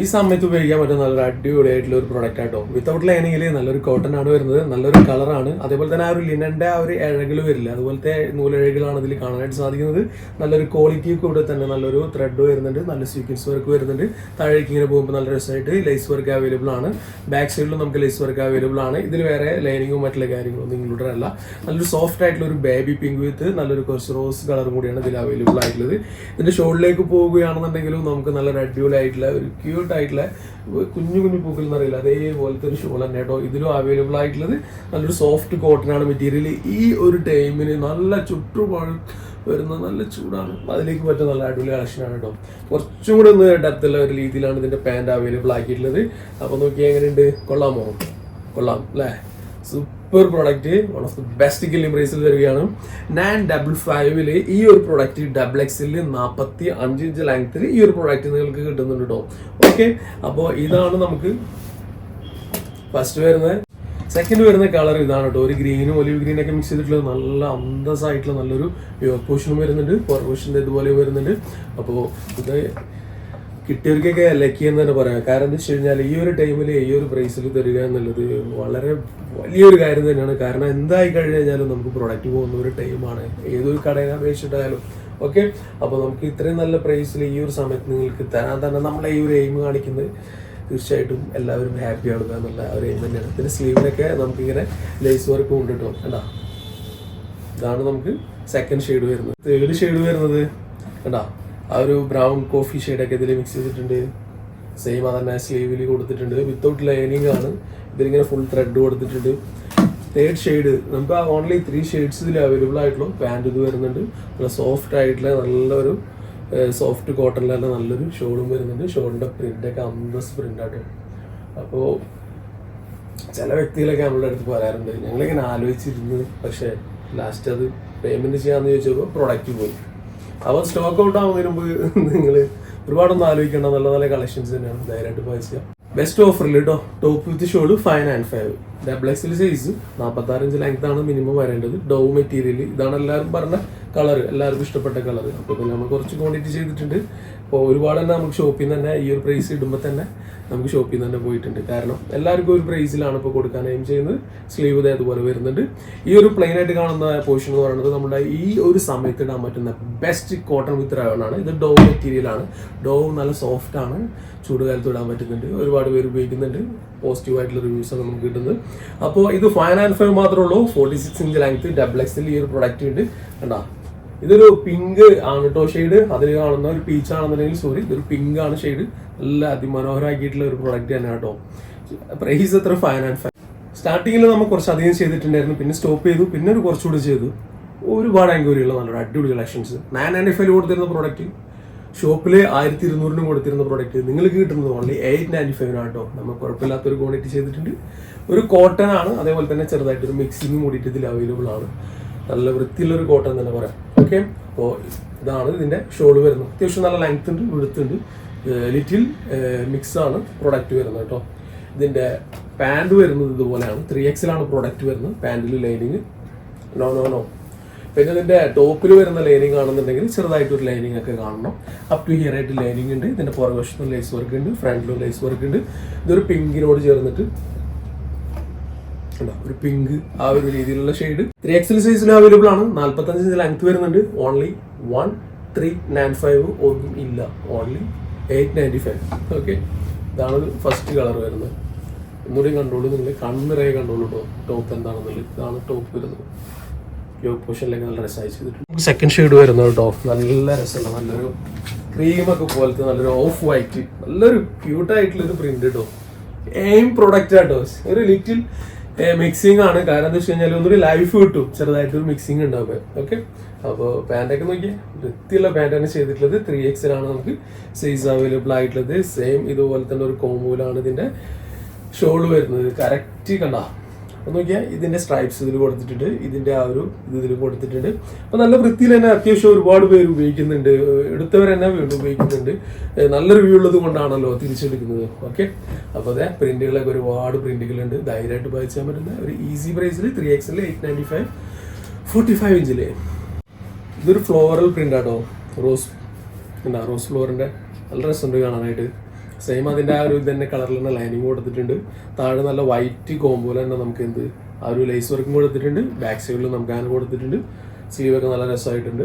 ഈ സമയത്ത് ഉപയോഗിക്കാൻ പറ്റുന്ന നല്ലൊരു അടിപൊളിയായിട്ടുള്ള ഒരു പ്രൊഡക്റ്റ് ആട്ടോ. വിത്തൗട്ട് ലൈനിങ്ങിൽ നല്ലൊരു കോട്ടൺ ആണ് വരുന്നത് നല്ലൊരു കളറാണ് അതേപോലെ തന്നെ ആ ഒരു ലിനന്റെ ആ ഒരു ഇഴകൾ വരില്ല. അതുപോലത്തെ നൂലിഴകളാണ് ഇതിൽ കാണാനായിട്ട് സാധിക്കുന്നത്. നല്ലൊരു ക്വാളിറ്റി കൂടെ തന്നെ നല്ലൊരു ത്രെഡ് വരുന്നുണ്ട് നല്ല സീക്വൻസ് വർക്ക് വരുന്നുണ്ട്. താഴേക്ക് ഇങ്ങനെ പോകുമ്പോൾ നല്ല രസമായിട്ട് ലൈസ് വർക്ക് അവൈലബിൾ ആണ്. ബാക്ക് സൈഡിലും നമുക്ക് ലൈസ് വർക്ക് അവൈലബിൾ ആണ്. ഇതിൽ വേറെ ലൈനിങ്ങും മറ്റുള്ള കാര്യങ്ങളൊന്നും ഇൻക്ലൂഡഡ് അല്ല. നല്ലൊരു സോഫ്റ്റ് ആയിട്ടുള്ള ഒരു ബേബി പിങ്ക് വിത്ത് നല്ലൊരു കുറച്ച് റോസ് കളറും കൂടിയാണ് ഇതിൽ അവൈലബിൾ ആയിട്ടുള്ളത്. ഇതിന്റെ ഷോളിലേക്ക് പോവുകയാണെന്നുണ്ടെങ്കിലും നമുക്ക് നല്ലൊരു അടിപൊളി ആയിട്ടുള്ള ഒരു ക്യൂട്ട് ആയിട്ടുള്ള കുഞ്ഞു കുഞ്ഞു പൂക്കൾ എന്നറിയില്ല. അതേപോലത്തെ ഒരു ഷോൾ തന്നെ കേട്ടോ. ഇതിലും അവൈലബിൾ ആയിട്ടുള്ളത് നല്ലൊരു സോഫ്റ്റ് കോട്ടൺ ആണ് മെറ്റീരിയൽ ഈ ഒരു ടൈമിന് നല്ല ചുറ്റുപാട് വരുന്ന നല്ല ചൂടാണ്. അതിലേക്ക് പറ്റുന്ന നല്ല അടിപൊളി കളക്ഷനാണ് കേട്ടോ. കുറച്ചും കൂടെ ഒന്ന് ഡെപ്തുള്ള ഒരു രീതിയിലാണ് ഇതിന്റെ പാന്റ് അവൈലബിൾ ആക്കിയിട്ടുള്ളത്. അപ്പോൾ നോക്കിയാൽ എങ്ങനെയുണ്ട്? കൊള്ളാമോ? കൊള്ളാം അല്ലേ? Super. Product one of the best killing പ്രൈസിൽ തരികയാണ് നയൻ ഡബിൾ ഫൈവിൽ ഈ ഒരു പ്രോഡക്റ്റ് ഡബിൾ എക്സിൽ നാൽപ്പത്തി അഞ്ച് ഇഞ്ച് ലെങ്ത്തിൽ ഈ ഒരു പ്രോഡക്റ്റ് നിങ്ങൾക്ക് കിട്ടുന്നുണ്ട് കേട്ടോ ഓക്കെ അപ്പോൾ ഇതാണ് നമുക്ക് ഫസ്റ്റ് വരുന്നത്. സെക്കൻഡ് വരുന്ന കളർ ഇതാണ് കേട്ടോ ഒരു ഗ്രീനും ഒലിവ് ഗ്രീൻ ഒക്കെ മിക്സ് ചെയ്തിട്ടുള്ള നല്ല അന്തസ്സായിട്ടുള്ള നല്ലൊരു പോർഷനും വരുന്നുണ്ട്. പോർഷന്റെ ഇതുപോലെ വരുന്നുണ്ട്. അപ്പോൾ ഇത് കിട്ടിയവർക്കൊക്കെ ലക്കി എന്ന് തന്നെ പറയാം. കാരണം എന്താ വെച്ച് കഴിഞ്ഞാൽ ഈ ഒരു ടൈമിൽ ഈ ഒരു പ്രൈസിൽ തരിക എന്നുള്ളത് വളരെ വലിയൊരു കാര്യം തന്നെയാണ്. കാരണം എന്തായി കഴിഞ്ഞ് കഴിഞ്ഞാലും നമുക്ക് പ്രൊഡക്റ്റ് പോകുന്ന ഒരു ടൈമാണ് ഏതൊരു കടയിൽ അപേക്ഷിച്ചിട്ടായാലും. ഓക്കെ അപ്പോൾ നമുക്ക് ഇത്രയും നല്ല പ്രൈസിൽ ഈ ഒരു സമയത്ത് നിങ്ങൾക്ക് തരാൻ തന്നെ നമ്മളെ ഈ ഒരു എയിം കാണിക്കുന്നത് തീർച്ചയായിട്ടും എല്ലാവരും ഹാപ്പി ആവുക എന്നുള്ള ഒരു എയിം തന്നെയാണ്. പിന്നെ സ്ലീവിനൊക്കെ നമുക്കിങ്ങനെ ലേസ് വർക്ക് കൊണ്ടിട്ടോ കണ്ടാ? ഇതാണ് നമുക്ക് സെക്കൻഡ് ഷെയ്ഡ് വരുന്നത്. തേർഡ് ഷെയ്ഡ് വരുന്നത്. കണ്ടാ? ആ ഒരു ബ്രൗൺ കോഫി ഷെയ്ഡൊക്കെ ഇതിൽ മിക്സ് ചെയ്തിട്ടുണ്ട്. സെയിം അതന്നെ സ്ലീവിൽ കൊടുത്തിട്ടുണ്ട്. വിത്തൗട്ട് ലൈനിങ് ആണ്. ഇതിലിങ്ങനെ ഫുൾ ത്രെഡ് കൊടുത്തിട്ടുണ്ട്. തേർഡ് ഷെയ്ഡ് നമുക്ക് ഓൺലി ത്രീ ഷെയ്ഡ്സ് ഇതിൽ അവൈലബിൾ ആയിട്ടുള്ളൂ പാന്റ് ഇത് വരുന്നുണ്ട്. നല്ല സോഫ്റ്റ് ആയിട്ടുള്ള നല്ലൊരു സോഫ്റ്റ് കോട്ടണിലുള്ള നല്ലൊരു ഷോളും വരുന്നുണ്ട്. ഷോളിന്റെ പ്രിന്റൊക്കെ അന്തസ് പ്രിന്റ് ആട്ടോ. അപ്പോൾ ചില വ്യക്തികളൊക്കെ നമ്മളുടെ അടുത്ത് പറയാറുണ്ട്. ഞങ്ങളിങ്ങനെ ആലോചിച്ചിരുന്നു. പക്ഷേ ലാസ്റ്റ് അത് പേയ്മെന്റ് ചെയ്യാമെന്ന് ചോദിച്ചപ്പോൾ പ്രൊഡക്റ്റ് പോയി. അപ്പോൾ സ്റ്റോക്ക് ഔട്ട് ആവുന്നതിന് മുമ്പ് നിങ്ങൾ ഒരുപാടൊന്നും ആലോചിക്കേണ്ട. നല്ല നല്ല കളക്ഷൻസ് തന്നെയാണ്. ധൈര്യമായിട്ട് പൈസ ബെസ്റ്റ് ഓഫറിൽ കേട്ടോ top with shawl five and five double XL size നാൽപ്പത്തി ആറ് ഇഞ്ച് ലെങ്ത് ആണ് മിനിമം വരേണ്ടത്. ഡോ മെറ്റീരിയൽ ഇതാണ് എല്ലാവരും പറഞ്ഞ കളർ എല്ലാവർക്കും ഇഷ്ടപ്പെട്ട കളർ അപ്പോൾ പിന്നെ നമ്മൾ കുറച്ച് ക്വാണ്ടിറ്റി ചെയ്തിട്ടുണ്ട്. അപ്പോൾ ഒരുപാട് തന്നെ നമുക്ക് ഷോപ്പിൽ നിന്ന് തന്നെ ഈ ഒരു പ്രൈസ് ഇടുമ്പോൾ തന്നെ നമുക്ക് ഷോപ്പിൽ നിന്ന് തന്നെ പോയിട്ടുണ്ട്. കാരണം എല്ലാവർക്കും ഒരു പ്രൈസിലാണ് ഇപ്പോൾ കൊടുക്കാൻ എയിം ചെയ്യുന്നത്. സ്ലീവ് ഇതേ അതുപോലെ വരുന്നുണ്ട്. ഈ ഒരു പ്ലെയിൻ ആയിട്ട് കാണുന്ന പോർഷൻ എന്ന് പറയുന്നത് നമ്മുടെ ഈ ഒരു സമയത്ത് ഇടാൻ പറ്റുന്ന ബെസ്റ്റ് കോട്ടൺ വിത്ത് ആണ്. ഇത് ഡോ മെറ്റീരിയൽ ആണ്. ഡോ നല്ല സോഫ്റ്റ് ആണ്. ചൂടുകാലത്ത് ഇടാൻ പറ്റുന്നുണ്ട്. ഒരുപാട് പേര് ഉപയോഗിക്കുന്നുണ്ട്. പോസിറ്റീവ് ആയിട്ടുള്ള റിവ്യൂസ് ആണ് നമുക്ക് കിട്ടുന്നത്. അപ്പോൾ ഇത് ഫൈവ് ആൻഡ് ഫൈവ് മാത്രമേ ഉള്ളൂ. Forty six inch length double XL ഈ ഒരു പ്രൊഡക്റ്റ് ഉണ്ട്. കണ്ടാ? ഇതൊരു പിങ്ക് ആണ് കേട്ടോ ഷെയ്ഡ് അതിൽ കാണുന്ന ഒരു പീച്ച് ആണെന്നുണ്ടെങ്കിൽ സോറി ഇതൊരു പിങ്ക് ആണ് ഷെയ്ഡ് നല്ല അതിമനോഹരമാക്കിയിട്ടുള്ള ഒരു പ്രൊഡക്റ്റ് തന്നെ കേട്ടോ പ്രൈസ് എത്ര? ഫൈവ് ആൻഡ് ഫൈവ് സ്റ്റാർട്ടിങ്ങിൽ നമ്മൾ കുറച്ച് അധികം ചെയ്തിട്ടുണ്ടായിരുന്നു. പിന്നെ സ്റ്റോപ്പ് ചെയ്തു. പിന്നെ ഒരു കുറച്ചുകൂടി ചെയ്തു. ഒരുപാട് എൻക്വയറികൾ നല്ലൊരു അടിപൊളി കളക്ഷൻസ് നയൻ നയന്റി ഫൈവ് കൊടുത്തിരുന്ന പ്രോഡക്റ്റ് ഷോപ്പിൽ ആയിരത്തി ഇരുന്നൂറിന് കൊടുത്തിരുന്ന പ്രോഡക്റ്റ് നിങ്ങൾക്ക് കിട്ടുന്നത് ഓൺലി എയ്റ്റ് നയന്റി ഫൈവിനാണ് കേട്ടോ നമ്മൾ കുഴപ്പമില്ലാത്തൊരു ക്വാണ്ടിറ്റി ചെയ്തിട്ടുണ്ട്. ഒരു കോട്ടൺ ആണ്. അതേപോലെ തന്നെ ചെറുതായിട്ടൊരു മിക്സിങ് കൂടിയിട്ട് ഇതിൽ അവൈലബിൾ ആണ്. നല്ല വൃത്തിയുള്ളൊരു കോട്ടൺ തന്നെ പറയാം. ഓക്കെ അപ്പോൾ ഇതാണ് ഇതിന്റെ ഷോൾ വരുന്നത്. അത്യാവശ്യം നല്ല ലെങ്ത് ഉണ്ട് വിടുത്തുണ്ട് ലിറ്റിൽ മിക്സ് ആണ് പ്രൊഡക്റ്റ് വരുന്നത് കേട്ടോ. ഇതിന്റെ പാന്റ് വരുന്നത് ഇതുപോലെയാണ്. ത്രീ എക്സിലാണ് പ്രൊഡക്റ്റ് വരുന്നത്. പാന്റിൽ ലൈനിങ് നോ നോ നോ പിന്നെ ഇതിന്റെ ടോപ്പിൽ വരുന്ന ലൈനിങ് ആണെന്നുണ്ടെങ്കിൽ ചെറുതായിട്ട് ഒരു ലൈനിങ് ഒക്കെ കാണണം. അപ് ടു ഹിയർ ആയിട്ട് ലൈനിങ് ഉണ്ട്. ഇതിന്റെ പുറകുവശത്തും ലേസ് വർക്ക് ഉണ്ട് ഫ്രണ്ടിലും ലേസ് വർക്ക് ഉണ്ട്. ഇതൊരു പിങ്കിനോട് ചേർന്നിട്ട്? ഒരു പിങ്ക് ആ ഒരു രീതിയിലുള്ള ഷെയ്ഡ് ത്രീ എക്സൽ സൈസിൽ അവൈലബിൾ ആണ്. നാൽപ്പത്തഞ്ച് ലെങ്ത് വരുന്നുണ്ട്. Only one three nine five ഒന്നും ഇല്ല. Only eight ninety five okay ഇതാണ് ഫസ്റ്റ് കളർ വരുന്നത്. ഒന്നുകൂടി കണ്ടോളൂ നിങ്ങൾ കണ്ണിറയെ കണ്ടോളൂ കേട്ടോ ടോപ്പ് എന്താണെന്നുള്ളത്. ഇതാണ് ടോപ്പ് വരുന്നത്. നല്ല രസമായി ചെയ്തിട്ടുണ്ട് സെക്കൻഡ് ഷെയ്ഡ് വരുന്നത് കേട്ടോ നല്ല രസമുള്ള നല്ലൊരു ക്രീമൊക്കെ പോലത്തെ നല്ലൊരു ഓഫ് വൈറ്റ് നല്ലൊരു ക്യൂട്ടായിട്ടുള്ളൊരു പ്രിന്റ് കേട്ടോ എയിം പ്രൊഡക്റ്റ് ആട്ടോ ഒരു ലിറ്റിൽ മിക്സിംഗ് ആണ്. കാരണം എന്താ വെച്ച് കഴിഞ്ഞാൽ ഒന്നുകൂടി ലൈഫ് കിട്ടും. ചെറുതായിട്ടൊരു മിക്സിംഗ് ഉണ്ടാവും ഓക്കെ അപ്പോൾ പാന്റൊക്കെ നോക്കിയാൽ വൃത്തിയുള്ള പാന്റാണ് ചെയ്തിട്ടുള്ളത് ത്രീ എക്സിലാണ് നമുക്ക് സൈസ് അവൈലബിൾ ആയിട്ടുള്ളത്. സെയിം ഇതുപോലെ തന്നെ ഒരു കോമ്പൂലാണ് ഇതിന്റെ ഷോൾ വരുന്നത്. കറക്റ്റ് കണ്ട? അപ്പൊ നോക്കിയാൽ ഇതിന്റെ സ്ട്രൈപ്സ് ഇതിൽ കൊടുത്തിട്ടുണ്ട്. ഇതിന്റെ ആ ഒരു ഇത് ഇതിൽ കൊടുത്തിട്ടുണ്ട്. അപ്പൊ നല്ല വൃത്തിയിൽ തന്നെ അത്യാവശ്യം ഒരുപാട് പേര് ഉപയോഗിക്കുന്നുണ്ട്. എടുത്തവർ തന്നെ വീണ്ടും ഉപയോഗിക്കുന്നുണ്ട്. നല്ല റിവ്യൂ ഉള്ളത് കൊണ്ടാണല്ലോ തിരിച്ചെടുക്കുന്നത്. ഓക്കെ അപ്പോൾ അതെ പ്രിന്റുകളൊക്കെ ഒരുപാട് പ്രിന്റുകളുണ്ട് ധൈര്യമായിട്ട് വായിച്ചാൽ പറ്റുന്ന ഒരു ഈസി പ്രൈസിൽ three XL eight ninety five forty five ഇഞ്ചിൽ ഇതൊരു ഫ്ലോറൽ പ്രിന്റ് ആട്ടോ. റോസ് എന്താ റോസ് ഫ്ലോറിന്റെ നല്ല രസമുണ്ട് കാണാനായിട്ട്. സെയിം അതിന്റെ ആ ഒരു തന്നെ കളറിൽ തന്നെ ലൈനിങ് കൊടുത്തിട്ടുണ്ട്. താഴെ നല്ല വൈറ്റ് കോമ്പോല തന്നെ നമുക്ക് എന്ത് ആ ഒരു ലേസ് വർക്കും കൊടുത്തിട്ടുണ്ട്. ബാക്ക് സൈഡിൽ നമുക്ക് അങ്ങനെ കൊടുത്തിട്ടുണ്ട്. സ്ലീവ് ഒക്കെ നല്ല രസമായിട്ടുണ്ട്.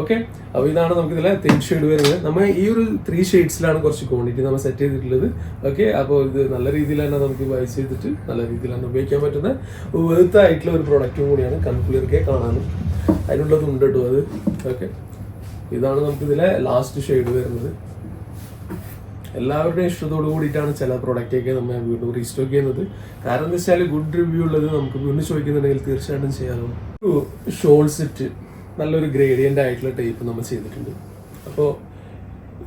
ഓക്കെ അപ്പോൾ ഇതാണ് നമുക്ക് ഇതിലെ തിൻ ഷെയ്ഡ് വരുന്നത്. നമ്മൾ ഈ ഒരു ത്രീ ഷെയ്ഡ്സിലാണ് കുറച്ച് ക്വാണ്ടിറ്റി നമ്മൾ സെറ്റ് ചെയ്തിട്ടുള്ളത്. ഓക്കെ അപ്പോൾ ഇത് നല്ല രീതിയിൽ തന്നെ നമുക്ക് വൈസ് ചെയ്തിട്ട് നല്ല രീതിയിൽ തന്നെ ഉപയോഗിക്കാൻ പറ്റുന്ന വെറുത്ത ആയിട്ടുള്ള ഒരു പ്രൊഡക്റ്റും കൂടിയാണ് കൺക്ലിയർക്കെ കാണാനും. അതിനുള്ളതുണ്ട് കേട്ടോ അത്. ഓക്കെ ഇതാണ് നമുക്ക് ഇതിലെ ലാസ്റ്റ് ഷെയ്ഡ് വരുന്നത്. എല്ലാവരുടെയും ഇഷ്ടത്തോട് കൂടിയിട്ടാണ് ചില പ്രൊഡക്റ്റൊക്കെ നമ്മൾ വീണ്ടും റീസ്റ്റോക്ക് ചെയ്യുന്നത്. കാരണം എന്താ വെച്ചാൽ ഗുഡ് റിവ്യൂ ഉള്ളത് നമുക്ക് വീണ്ടും ചോദിക്കുന്നുണ്ടെങ്കിൽ തീർച്ചയായിട്ടും ചെയ്യാമല്ലോ ഒരു ഷോൾ സെറ്റ് നല്ലൊരു ഗ്രേഡിയന്റ് ആയിട്ടുള്ള ടൈപ്പ് നമ്മൾ ചെയ്തിട്ടുണ്ട്. അപ്പോൾ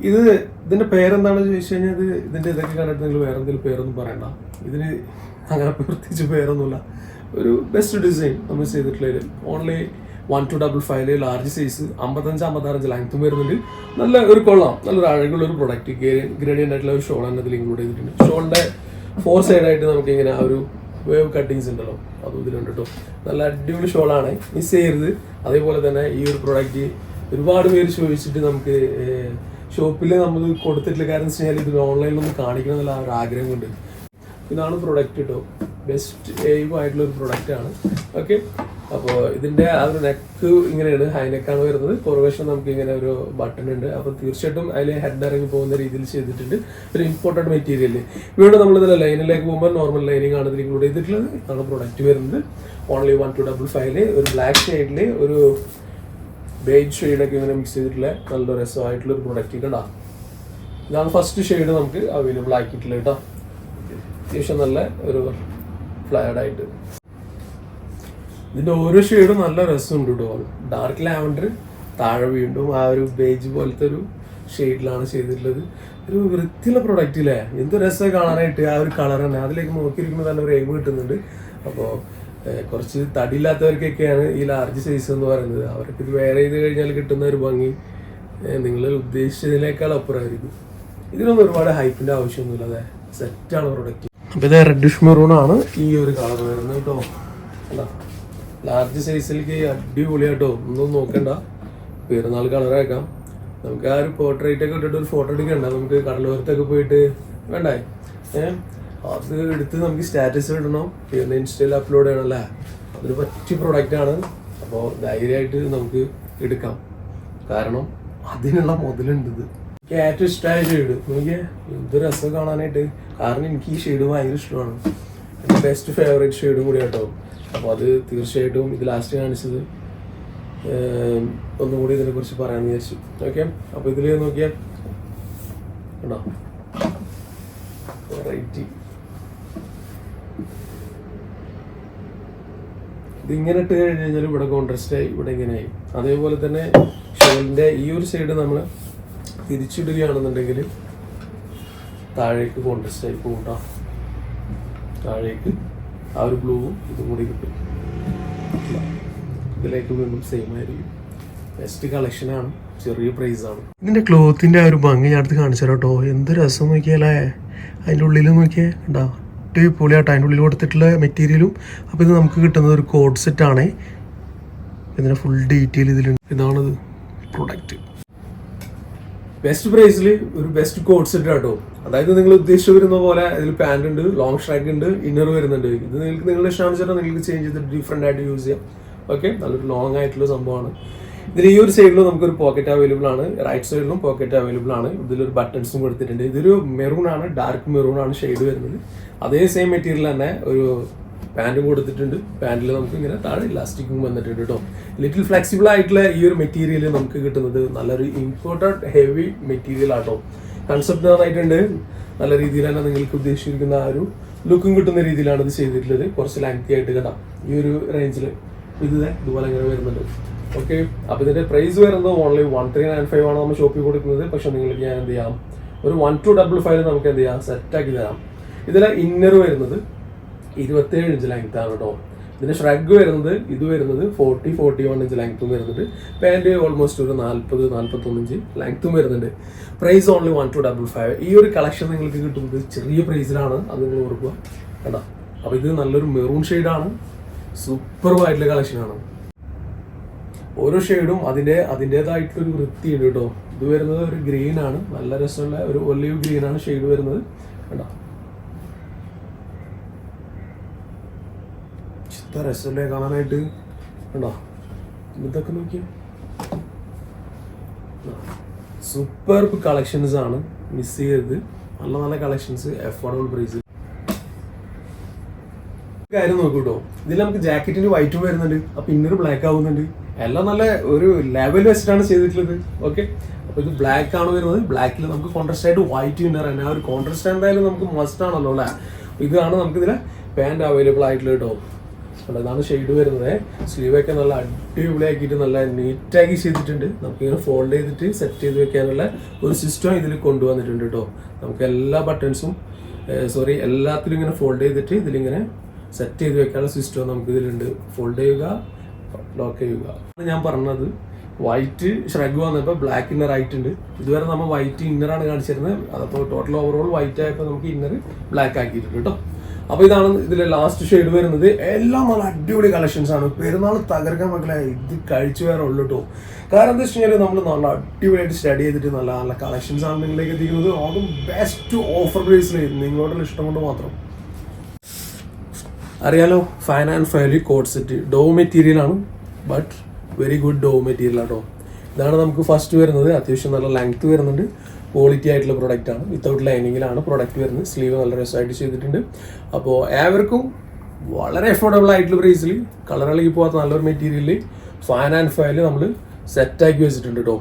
ഇത് ഇതിന്റെ പേരെന്താണെന്ന് ചോദിച്ചു കഴിഞ്ഞാൽ ഇത് ഇതിന്റെ ഇതൊക്കെ കണ്ടിട്ട് നിങ്ങൾ വേറെ എന്തെങ്കിലും പേരൊന്നും പറയണ്ട. ഇതിന് അങ്ങനെ പ്രത്യേകിച്ച് പേരൊന്നുമില്ല. ഒരു ബെസ്റ്റ് ഡിസൈൻ നമ്മൾ ചെയ്തിട്ടുള്ളതിൽ only one two double five large size അമ്പത്തഞ്ച് അമ്പത്താറഞ്ച് ലെങ്ത്തും വരുന്നുണ്ട്. നല്ല ഒരു കൊള്ളാം. നല്ലൊരു അഴകുള്ള ഒരു പ്രൊഡക്റ്റ് ഗ്രേഡിയന്റ് ആയിട്ടുള്ള ഒരു തന്നെ ഇതിൽ ഇൻക്ലൂഡ് ചെയ്തിട്ടുണ്ട്. ഷോളിന്റെ ഫോർ സൈഡായിട്ട് നമുക്ക് ഇങ്ങനെ ആ ഒരു വേവ് കട്ടിങ്സ് ഉണ്ടല്ലോ. അതും ഇതിലുണ്ട് കേട്ടോ നല്ല അടിപൊളി ഷോളാണ് മിസ് ചെയ്യരുത്. അതേപോലെ തന്നെ ഈ ഒരു പ്രൊഡക്റ്റ് ഒരുപാട് പേര് ചോദിച്ചിട്ട് നമുക്ക് ഷോപ്പിൽ നമ്മൾ കൊടുത്തിട്ടില്ല കാരണം വെച്ച് കഴിഞ്ഞാൽ ഇത് ഓൺലൈനിൽ ഒന്ന് കാണിക്കണം എന്നുള്ള ആ ഒരു ആഗ്രഹം കൊണ്ട് ഇതാണ് പ്രൊഡക്റ്റ് കേട്ടോ ബെസ്റ്റ് എയിം ആയിട്ടുള്ള ഒരു ആണ്. ഓക്കെ അപ്പോൾ ഇതിന്റെ ആ ഒരു നെക്ക് ഇങ്ങനെയാണ് ഹൈ നെക്കാണ് വരുന്നത്. പുറവശം നമുക്ക് ഇങ്ങനെ ഒരു ബട്ടൺ ഉണ്ട്. അപ്പോൾ തീർച്ചയായിട്ടും അതിൽ ഹെഡ് ഇറങ്ങി പോകുന്ന രീതിയിൽ ചെയ്തിട്ടുണ്ട്. ഒരു ഇമ്പോർട്ടന്റ് മെറ്റീരിയൽ വീണ്ടും നമ്മൾ ഇതിൽ ലൈനിലേക്ക് പോകുമ്പോൾ നോർമൽ ലൈനിങ് ആണ് ഇതിൽ ഇൻക്ലൂഡ് ചെയ്തിട്ടുള്ളത്. ഇതാണ് പ്രൊഡക്റ്റ് വരുന്നത്. ഓൺലി വൺ ടു ഡബിൾ ഫൈവിൽ ഒരു ബ്ലാക്ക് ഷെയ്ഡിൽ ഒരു ബേജ് ഷെയ്ഡൊക്കെ ഇങ്ങനെ മിക്സ് ചെയ്തിട്ടുള്ള നല്ല രസമായിട്ടുള്ള ഒരു പ്രൊഡക്റ്റ് കേട്ടോ ഇതാണ് ഫസ്റ്റ് ഷെയ്ഡ് നമുക്ക് അവൈലബിൾ ആക്കിയിട്ടുള്ളത് കേട്ടോ അത്യാവശ്യം നല്ല ഒരു ഫ്ലയർഡ് ആയിട്ട് ഇതിന്റെ ഓരോ ഷെയ്ഡും നല്ല രസമുണ്ട് കേട്ടോ ഡാർക്ക് ലാവൻഡർ താഴെ വീണ്ടും ആ ഒരു ബേജ് പോലത്തെ ഒരു ഷെയ്ഡിലാണ് ചെയ്തിട്ടുള്ളത്. ഒരു വൃത്തിയുള്ള പ്രൊഡക്റ്റ് ഇല്ലേ എന്ത് രസമാണ് കാണാനായിട്ട് ആ ഒരു കളർ തന്നെ. അതിലേക്ക് നോക്കിയിരിക്കുമ്പോൾ തന്നെ ഒരു എയിം കിട്ടുന്നുണ്ട്. അപ്പോൾ കുറച്ച് തടിയില്ലാത്തവർക്കൊക്കെയാണ് ഈ ലാർജ് സൈസ് എന്ന് പറയുന്നത്. അവർക്ക് ഇത് വേറെ ചെയ്ത് കഴിഞ്ഞാൽ കിട്ടുന്ന ഒരു ഭംഗി നിങ്ങൾ ഉദ്ദേശിച്ചതിനേക്കാൾ അപ്പുറമായിരിക്കും. ഇതിനൊന്നും ഒരുപാട് ഹൈപ്പിന്റെ ആവശ്യമൊന്നുമില്ല അതെ സെറ്റാണ് പ്രൊഡക്റ്റ് അപ്പോൾ ഇത് റെഡിഷ് ആണ്. ഈ ഒരു കളർ വരുന്നത് കേട്ടോ. ലാർജ് സൈസിലേക്ക് അടിപൊളിയാട്ടോ ഒന്നും നോക്കണ്ട. പെരുന്നാൾ കളറാക്കാം നമുക്ക് ആ ഒരു പോർട്രേറ്റ് ഒക്കെ ഇട്ടിട്ട് ഒരു ഫോട്ടോ എടുക്കണ്ട. നമുക്ക് കടലോരത്തൊക്കെ പോയിട്ട് വേണ്ടേ? ഏഹ് അത് എടുത്ത് നമുക്ക് സ്റ്റാറ്റസ് ഇടണം. പിന്നെ ഇൻസ്റ്റയിൽ അപ്ലോഡ് ചെയ്യണമല്ലേ അതൊരു പറ്റിയ പ്രൊഡക്റ്റ് ആണ്. അപ്പോൾ ധൈര്യമായിട്ട് നമുക്ക് എടുക്കാം. കാരണം അതിനുള്ള മുതലുണ്ട് ഇത്. എനിക്ക് ഏറ്റവും ഇഷ്ടമായ ഷെയ്ഡ് എനിക്ക് എന്ത് രസം കാണാനായിട്ട് കാരണം എനിക്ക് ഈ ഷെയ്ഡ് ഭയങ്കര ഇഷ്ടമാണ്. എന്റെ ബെസ്റ്റ് ഫേവറേറ്റ് ഷെയ്ഡും കൂടി കേട്ടോ. അപ്പോൾ അത് തീർച്ചയായിട്ടും ഇത് ലാസ്റ്റ് കാണിച്ചത്. ഒന്നുകൂടി ഇതിനെക്കുറിച്ച് പറയാമെന്ന് വിചാരിച്ചു. ഓക്കെ അപ്പോൾ ഇതിൽ നോക്കിയാൽ കേട്ടോ വെറൈറ്റി ഇതിങ്ങനെ ഇട്ട് കഴിഞ്ഞ് കഴിഞ്ഞാൽ ഇവിടെ കോൺട്രസ്റ്റായി ഇവിടെ ഇങ്ങനെയായി അതേപോലെ തന്നെ ഷോളിന്റെ ഈ ഒരു സൈഡ് നമ്മൾ തിരിച്ചിടുകയാണെന്നുണ്ടെങ്കിൽ താഴേക്ക് കോൺട്രസ്റ്റ് ആയി കൂട്ടാം താഴേക്ക് ആ ഒരു ബ്ലൂവും ഇതും കൂടി കിട്ടും. ഇതിലേക്ക് വീണ്ടും സെയിം ആയിരിക്കും. ബെസ്റ്റ് കളക്ഷനാണ് ചെറിയ പ്രൈസ് ആണ്. ഇതിന്റെ ക്ലോത്തിന്റെ ആ ഒരു ഭംഗി ഞാൻ അടുത്ത് കാണിച്ചു കേട്ടോ. എന്ത് രസം നോക്കിയാലേ. അതിന്റെ ഉള്ളിൽ നോക്കിയേ. ഉണ്ടാ അടിപൊളിയാട്ടോ. അതിന്റെ ഉള്ളിൽ കൊടുത്തിട്ടുള്ള മെറ്റീരിയലും അപ്പോൾ ഇത് നമുക്ക് കിട്ടുന്നത് ഒരു കോഡ് സെറ്റ് ആണ്. ഇതിന്റെ ഫുൾ ഡീറ്റെയിൽ ഇതിലുണ്ട്. ഇതാണത്. പ്രൊഡക്റ്റ് ബെസ്റ്റ് പ്രൈസിൽ ഒരു ബെസ്റ്റ് കോഡ് സെറ്റ് കേട്ടോ അതായത് നിങ്ങൾ ഉദ്ദേശിച്ചു വരുന്ന പോലെ ഇതിൽ പാന്റ് ഉണ്ട് ലോങ് സ്ട്രൈക്ക് ഉണ്ട് ഇന്നർ വരുന്നുണ്ട്. ഇത് നിങ്ങൾക്ക് നിങ്ങളുടെ ഇഷ്ടമാണെന്ന് നിങ്ങൾക്ക് ചേഞ്ച് ചെയ്ത് ഡിഫറെന്റ് ആയിട്ട് യൂസ് ചെയ്യാം. ഓക്കെ നല്ലൊരു ലോങ് ആയിട്ടുള്ള സംഭവമാണ്. ഇതിൽ ഈ ഒരു സൈഡിലും നമുക്കൊരു പോക്കറ്റ് അവൈലബിൾ ആണ്. റൈറ്റ് സൈഡിലും പോക്കറ്റ് അവൈലബിൾ ആണ്. ഇതിലൊരു ബട്ടൺസും കൊടുത്തിട്ടുണ്ട്. ഇതൊരു മെറൂൺ ആണ് ഡാർക്ക് മെറൂൺ ആണ് ഷെയ്ഡ് വരുന്നത്. അതേ സെയിം മെറ്റീരിയൽ തന്നെ ഒരു പാന്റും കൊടുത്തിട്ടുണ്ട്. പാന്റിൽ നമുക്ക് ഇങ്ങനെ താഴെ ഇലാസ്റ്റിക്കും വന്നിട്ടുണ്ട് കേട്ടോ. ലിറ്റിൽ ഫ്ലെക്സിബിൾ ആയിട്ടുള്ള ഈ ഒരു മെറ്റീരിയൽ നമുക്ക് കിട്ടുന്നത് നല്ലൊരു ഇമ്പോർട്ടന്റ് ഹെവി മെറ്റീരിയൽ ആട്ടോ. കൺസെപ്റ്റ് നന്നായിട്ടുണ്ട് നല്ല രീതിയിൽ തന്നെ നിങ്ങൾക്ക് ഉദ്ദേശിച്ചിരിക്കുന്ന ആ ഒരു ലുക്കും കിട്ടുന്ന രീതിയിലാണ് ഇത് ചെയ്തിട്ടുള്ളത്. കുറച്ച് ലെങ്തി ആയിട്ട് കേട്ടോ. ഈ ഒരു റേഞ്ചിൽ ഇത് ഇതുപോലെ ഇങ്ങനെ വരുന്നുണ്ട്. ഓക്കെ അപ്പോൾ ഇതിന്റെ പ്രൈസ് വരുന്നത് only one three nine five ആണ് നമ്മൾ ഷോപ്പിൽ കൊടുക്കുന്നത്. പക്ഷേ നിങ്ങൾക്ക് ഞാൻ എന്ത് ചെയ്യാം? ഒരു വൺ ടു ഡബിൾ ഫൈവ് നമുക്ക് എന്ത് ചെയ്യാം? സെറ്റാക്കി തരാം. ഇതിലെ ഇന്നർ വരുന്നത് ഇരുപത്തേഴ് ഇഞ്ച് ലെങ്ത് ആണ് കേട്ടോ ഇതിന്റെ ഷ്രഗ് വരുന്നത് ഇത് വരുന്നത് ഫോർട്ടി ഫോർട്ടി വൺ ഇഞ്ച് ലെങ്ത്തും വരുന്നുണ്ട്. പാന്റ് ഓൾമോസ്റ്റ് ഒരു നാൽപ്പത് നാൽപ്പത്തൊന്ന് ഇഞ്ച് ലെങ്ത്തും വരുന്നുണ്ട്. Price only one two double five ഈ ഒരു കളക്ഷൻ നിങ്ങൾക്ക് കിട്ടുന്നത് ചെറിയ പ്രൈസിലാണ് അത് നിങ്ങൾ ഓർക്കുക. കേട്ടോ അപ്പോൾ ഇത് നല്ലൊരു മെറൂൺ ഷെയ്ഡാണ് സൂപ്പർവായിട്ടുള്ള കളക്ഷനാണ് ഓരോ ഷെയ്ഡും അതിന്റെ അതിന്റെതായിട്ടുള്ളൊരു വൃത്തിയുണ്ട് കേട്ടോ ഇത് വരുന്നത് ഒരു ഗ്രീൻ ആണ്. നല്ല രസമുള്ള ഒരു ഒലിവ് ഗ്രീൻ ആണ് ഷെയ്ഡ് വരുന്നത്. കണ്ടോ? ചിത്ത രസമല്ലേ കാണാനായിട്ട്. കണ്ടോ? ഇതൊക്കെ നോക്കിയേ. സൂപ്പർബ് കളക്ഷൻസ് ആണ്. മിസ് ചെയ്യരുത്. നല്ല നല്ല കളക്ഷൻസ് അഫോർഡബിൾ പ്രൈസ് കാര്യം നോക്കൂട്ടോ ഇതിൽ നമുക്ക് ജാക്കറ്റിന് വൈറ്റും വരുന്നുണ്ട്. അപ്പൊ ഇന്നർ ബ്ലാക്ക് ആവുന്നുണ്ട്. എല്ലാം നല്ല ഒരു ലെവൽ വെച്ചിട്ടാണ് ചെയ്തിട്ടുള്ളത്. ഓക്കെ അപ്പൊ ഇത് ബ്ലാക്ക് ആണ് വരുന്നത്. ബ്ലാക്കിൽ നമുക്ക് കോൺട്രസ്റ്റ് ആയിട്ട് വൈറ്റ് ഇന്നർ തന്നെ ആ ഒരു കോൺട്രസ്റ്റ് എന്തായാലും നമുക്ക് മസ്റ്റ് ആണല്ലോ അല്ലേ? ഇതാണ് നമുക്ക് ഇതിലെ പാന്റ് അവൈലബിൾ ആയിട്ടുള്ളത് കേട്ടോ. കണ്ടോ, ഇതാണ് ഷെയ്ഡ് വരുന്നത്. സ്ലീവൊക്കെ നല്ല അടിപൊളിയാക്കിയിട്ട് നല്ല നീറ്റാക്കി ചെയ്തിട്ടുണ്ട്. നമുക്ക് ഇങ്ങനെ ഫോൾഡ് ചെയ്തിട്ട് സെറ്റ് ചെയ്ത് വെക്കാനുള്ള ഒരു സിസ്റ്റം ഇതിൽ കൊണ്ടുവന്നിട്ടുണ്ട് കേട്ടോ നമുക്ക് എല്ലാ ബട്ടൺസും സോറി എല്ലാത്തിലും ഇങ്ങനെ ഫോൾഡ് ചെയ്തിട്ട് ഇതിലിങ്ങനെ സെറ്റ് ചെയ്ത് വെക്കാനുള്ള സിസ്റ്റം നമുക്ക് ഇതിലുണ്ട് ഫോൾഡ് ചെയ്യുക ലോക്ക് ചെയ്യുക. ഞാൻ പറഞ്ഞത്. വൈറ്റ് ഷ്രഗ് വന്നപ്പോൾ ബ്ലാക്ക് ഇന്നർ ആയിട്ടുണ്ട്. ഇതുവരെ നമ്മൾ വൈറ്റ് ഇന്നറാണ് കാണിച്ചിരുന്നത്. അതപ്പോൾ ടോട്ടൽ ഓവറോൾ വൈറ്റ് ആയപ്പോൾ നമുക്ക് ഇന്നർ ബ്ലാക്ക് ആക്കിയിട്ടുണ്ട് കേട്ടോ അപ്പോൾ ഇതാണ് ഇതിലെ ലാസ്റ്റ് ഷെയ്ഡ് വരുന്നത്. എല്ലാം നല്ല അടിപൊളി കളക്ഷൻസ് ആണ്. പെരുന്നാൾ തകർക്കാൻ മക്കളെ ഇത് കഴിച്ചു വേറെ ഉള്ളു കേട്ടോ കാരണം എന്താ വെച്ച് കഴിഞ്ഞാൽ നമ്മൾ നല്ല അടിപൊളിയായിട്ട് സ്റ്റഡി ചെയ്തിട്ട് നല്ല നല്ല കളക്ഷൻസ് ആണ് നിങ്ങളിലേക്ക് എത്തിക്കുന്നത്. അതും ബെസ്റ്റ് ഓഫർ പ്രൈസിൽ നിങ്ങളോടുള്ള ഇഷ്ടം കൊണ്ട് മാത്രം. അറിയാലോ ഫൈൻ ആൻഡ് ഫയലി കോഡ് സെറ്റ് ഡോ മെറ്റീരിയൽ ആണ്. ബട്ട് വെരി ഗുഡ് ഡോ മെറ്റീരിയൽ ആട്ടോ ഇതാണ് നമുക്ക് ഫസ്റ്റ് വരുന്നത്. അത്യാവശ്യം നല്ല ലെങ്ത് വരുന്നുണ്ട്. ക്വാളിറ്റി ആയിട്ടുള്ള പ്രൊഡക്റ്റ് ആണ്. വിത്തൗട്ട് ലൈനിങ്ങിലാണ് പ്രൊഡക്റ്റ് വരുന്നത്. സ്ലീവ് നല്ല രസമായിട്ട് ചെയ്തിട്ടുണ്ട്. അപ്പോൾ ഏവർക്കും വളരെ അഫോർഡബിൾ ആയിട്ടുള്ള പ്രൈസിൽ കളർ ഇളകി പോകാത്ത നല്ലൊരു മെറ്റീരിയലിൽ ഫാൻ ആൻഡ് ഫയൽ നമ്മൾ സെറ്റാക്കി വെച്ചിട്ടുണ്ട് കേട്ടോ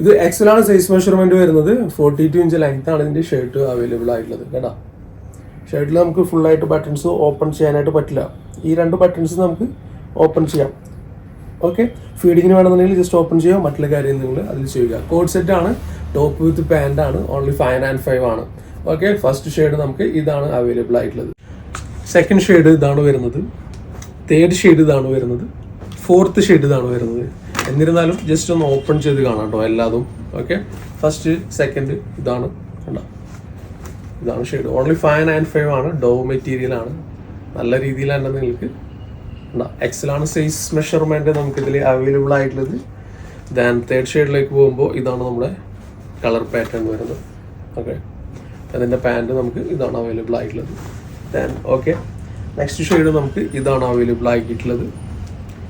ഇത് എക്സലാണ് സൈസ് മെഷർമെന്റ് വരുന്നത്. ഫോർട്ടി ടു ഇഞ്ച് ലെങ്ത് ആണ് ഇതിന്റെ ഷർട്ട് അവൈലബിൾ ആയിട്ടുള്ളത്. കേട്ടോ? ഷർട്ടിൽ നമുക്ക് ഫുൾ ആയിട്ട് ബട്ടൺസ് ഓപ്പൺ ചെയ്യാനായിട്ട് പറ്റില്ല. ഈ രണ്ട് ബട്ടൺസ് നമുക്ക് ഓപ്പൺ ചെയ്യാം. ഓക്കെ ഫീഡിങ്ങിന് വേണമെന്നുണ്ടെങ്കിൽ ജസ്റ്റ് ഓപ്പൺ ചെയ്യാം. മറ്റുള്ള കാര്യം നിങ്ങൾ അതിൽ ചെയ്യുക. കോഡ് സെറ്റ് ആണ്. ടോപ്പ് വിത്ത് പാന്റ് ആണ് ഓൺലി ഫൈവ് ആൻഡ് ഫൈവ് ആണ്. ഓക്കെ ഫസ്റ്റ് ഷെയ്ഡ് നമുക്ക് ഇതാണ് അവൈലബിൾ ആയിട്ടുള്ളത്. സെക്കൻഡ് ഷെയ്ഡ് ഇതാണ് വരുന്നത്. തേർഡ് ഷെയ്ഡ് ഇതാണ് വരുന്നത്. ഫോർത്ത് ഷെയ്ഡ് ഇതാണ് വരുന്നത്. എന്നിരുന്നാലും ജസ്റ്റ് ഒന്ന് ഓപ്പൺ ചെയ്ത് കാണാം കേട്ടോ എല്ലാതും. ഓക്കെ ഫസ്റ്റ് സെക്കൻഡ് ഇതാണ്. കണ്ടോ? ഇതാണ് shade only five and five ആണ്. ഡോ മെറ്റീരിയൽ ആണ്. നല്ല രീതിയിൽ തന്നെ നിങ്ങൾക്ക് എക്സലാണ് സൈസ് മെഷർമെന്റ് നമുക്ക് ഇതിൽ അവൈലബിൾ ആയിട്ടുള്ളത്. ദാൻ തേർഡ് ഷെയ്ഡിലേക്ക് പോകുമ്പോൾ ഇതാണ് നമ്മുടെ കളർ പാറ്റേൺ വരുന്നത് ഓക്കെ അതിന്റെ പാന്റ് നമുക്ക് ഇതാണ് അവൈലബിൾ ആയിട്ടുള്ളത്. ദാൻ ഓക്കെ നെക്സ്റ്റ് ഷെയ്ഡ് നമുക്ക് ഇതാണ് അവൈലബിൾ ആക്കിയിട്ടുള്ളത്.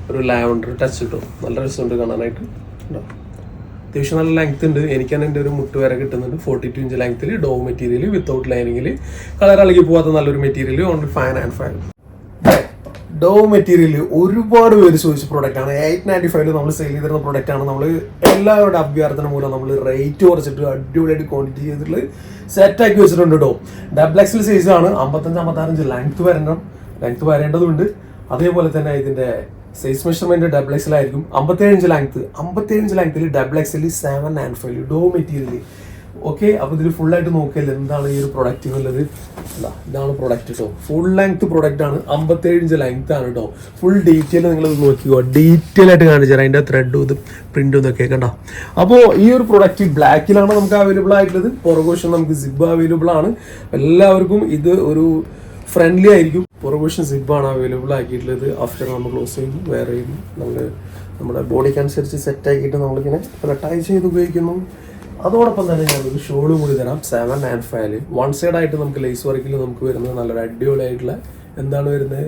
ഒരു ലാവൻഡർ ടച്ച് കിട്ടും നല്ല രസമുണ്ട് കാണാനായിട്ട്. ഉണ്ടാവും അത്യാവശ്യം നല്ല ലെങ്ത് ഉണ്ട്. എനിക്ക് തന്നെ എന്റെ ഒരു മുട്ട് വരെ കിട്ടുന്നുണ്ട്. ഫോർട്ടി ടു ഇഞ്ച് ലെങ്ത്തിൽ ഡോ മെറ്റീരിയൽ വിത്തൗട്ട് ലൈനിങ്ങിൽ കളർ ഇളകി പോകാത്ത നല്ലൊരു material only five and five Dr material ഒരുപാട് പേര് ചോദിച്ച പ്രോഡക്റ്റ് ആണ്. എയ്റ്റ് നയന്റി ഫൈവിൽ നമ്മൾ സെയിൽ ചെയ്തിരുന്ന പ്രോഡക്റ്റ് ആണ്. നമ്മൾ എല്ലാവരുടെ അഭ്യർത്ഥന മൂലം നമ്മൾ റേറ്റ് കുറച്ചിട്ട് അടിപൊളിയായിട്ട് ക്വാണ്ടിറ്റി ചെയ്തിട്ട് സെറ്റ് ആക്കി വെച്ചിട്ടുണ്ട് കേട്ടോ ഡബിൾ എക്സൽ സൈസ് ആണ്. അമ്പത്തഞ്ച് അമ്പത്താറഞ്ച് ലെങ്ത് വരണം. ലെങ്ത് വരേണ്ടതുണ്ട്. അതേപോലെ തന്നെ ഇതിന്റെ സൈസ് മെഷർമെന്റ് ഡബിൾ എക്സിൽ ആയിരിക്കും. അമ്പത്തേഴ് ഇഞ്ച് ലെങ്ത് അമ്പത്തേഴ് ഇഞ്ച് ലെങ്ത്തിൽ ഡബിൾ എക്സിൽ സെവൻ ആൻഡ് ഫൈവ് ഡോ മെറ്റീരിയൽ ഓക്കെ അപ്പോൾ ഇതിൽ ഫുൾ ആയിട്ട് നോക്കിയാൽ എന്താണ് ഈ ഒരു പ്രൊഡക്റ്റ് എന്നുള്ളത്? അല്ല ഇതാണ് പ്രൊഡക്റ്റ് കേട്ടോ ഫുൾ ലെങ്ത് പ്രൊഡക്റ്റ് ആണ്. അമ്പത്തേഴ് ഇഞ്ച് ലെങ്ത് ആണ് കേട്ടോ ഫുൾ ഡീറ്റെയിൽ നിങ്ങൾ നോക്കിക്കോ. ഡീറ്റെയിൽ ആയിട്ട് കാണിച്ചു തരാം അതിന്റെ ത്രെഡും ഇത് പ്രിന്റും ഇതൊക്കെ കണ്ടോ? അപ്പോൾ ഈ ഒരു പ്രൊഡക്റ്റ് ബ്ലാക്കിലാണ് നമുക്ക് അവൈലബിൾ ആയിട്ടുള്ളത്. പുറകോഷം നമുക്ക് സിബ് അവൈലബിൾ ആണ്. എല്ലാവർക്കും ഇത് ഒരു ഫ്രണ്ട്ലി ആയിരിക്കും. പുറകുവശം സിബാണ് അവൈലബിൾ ആക്കിയിട്ടുള്ളത്. ആഫ്റ്റർ നമ്മൾ ക്ലോസ് ചെയ്യും വേറെ നമ്മൾ നമ്മുടെ ബോഡിക്ക് അനുസരിച്ച് സെറ്റ് ആക്കിയിട്ട് നമ്മളിങ്ങനെ ടൈ ചെയ്ത് ഉപയോഗിക്കുന്നു. അതോടൊപ്പം തന്നെ ഞാൻ ഒരു ഷോളും കൂടി തരാം. Seven and five one side ആയിട്ട് നമുക്ക് ലേസ് വർക്കിൽ നമുക്ക് വരുന്നത് നല്ലൊരു അടിപൊളിയായിട്ടുള്ള എന്താണ് വരുന്നത്?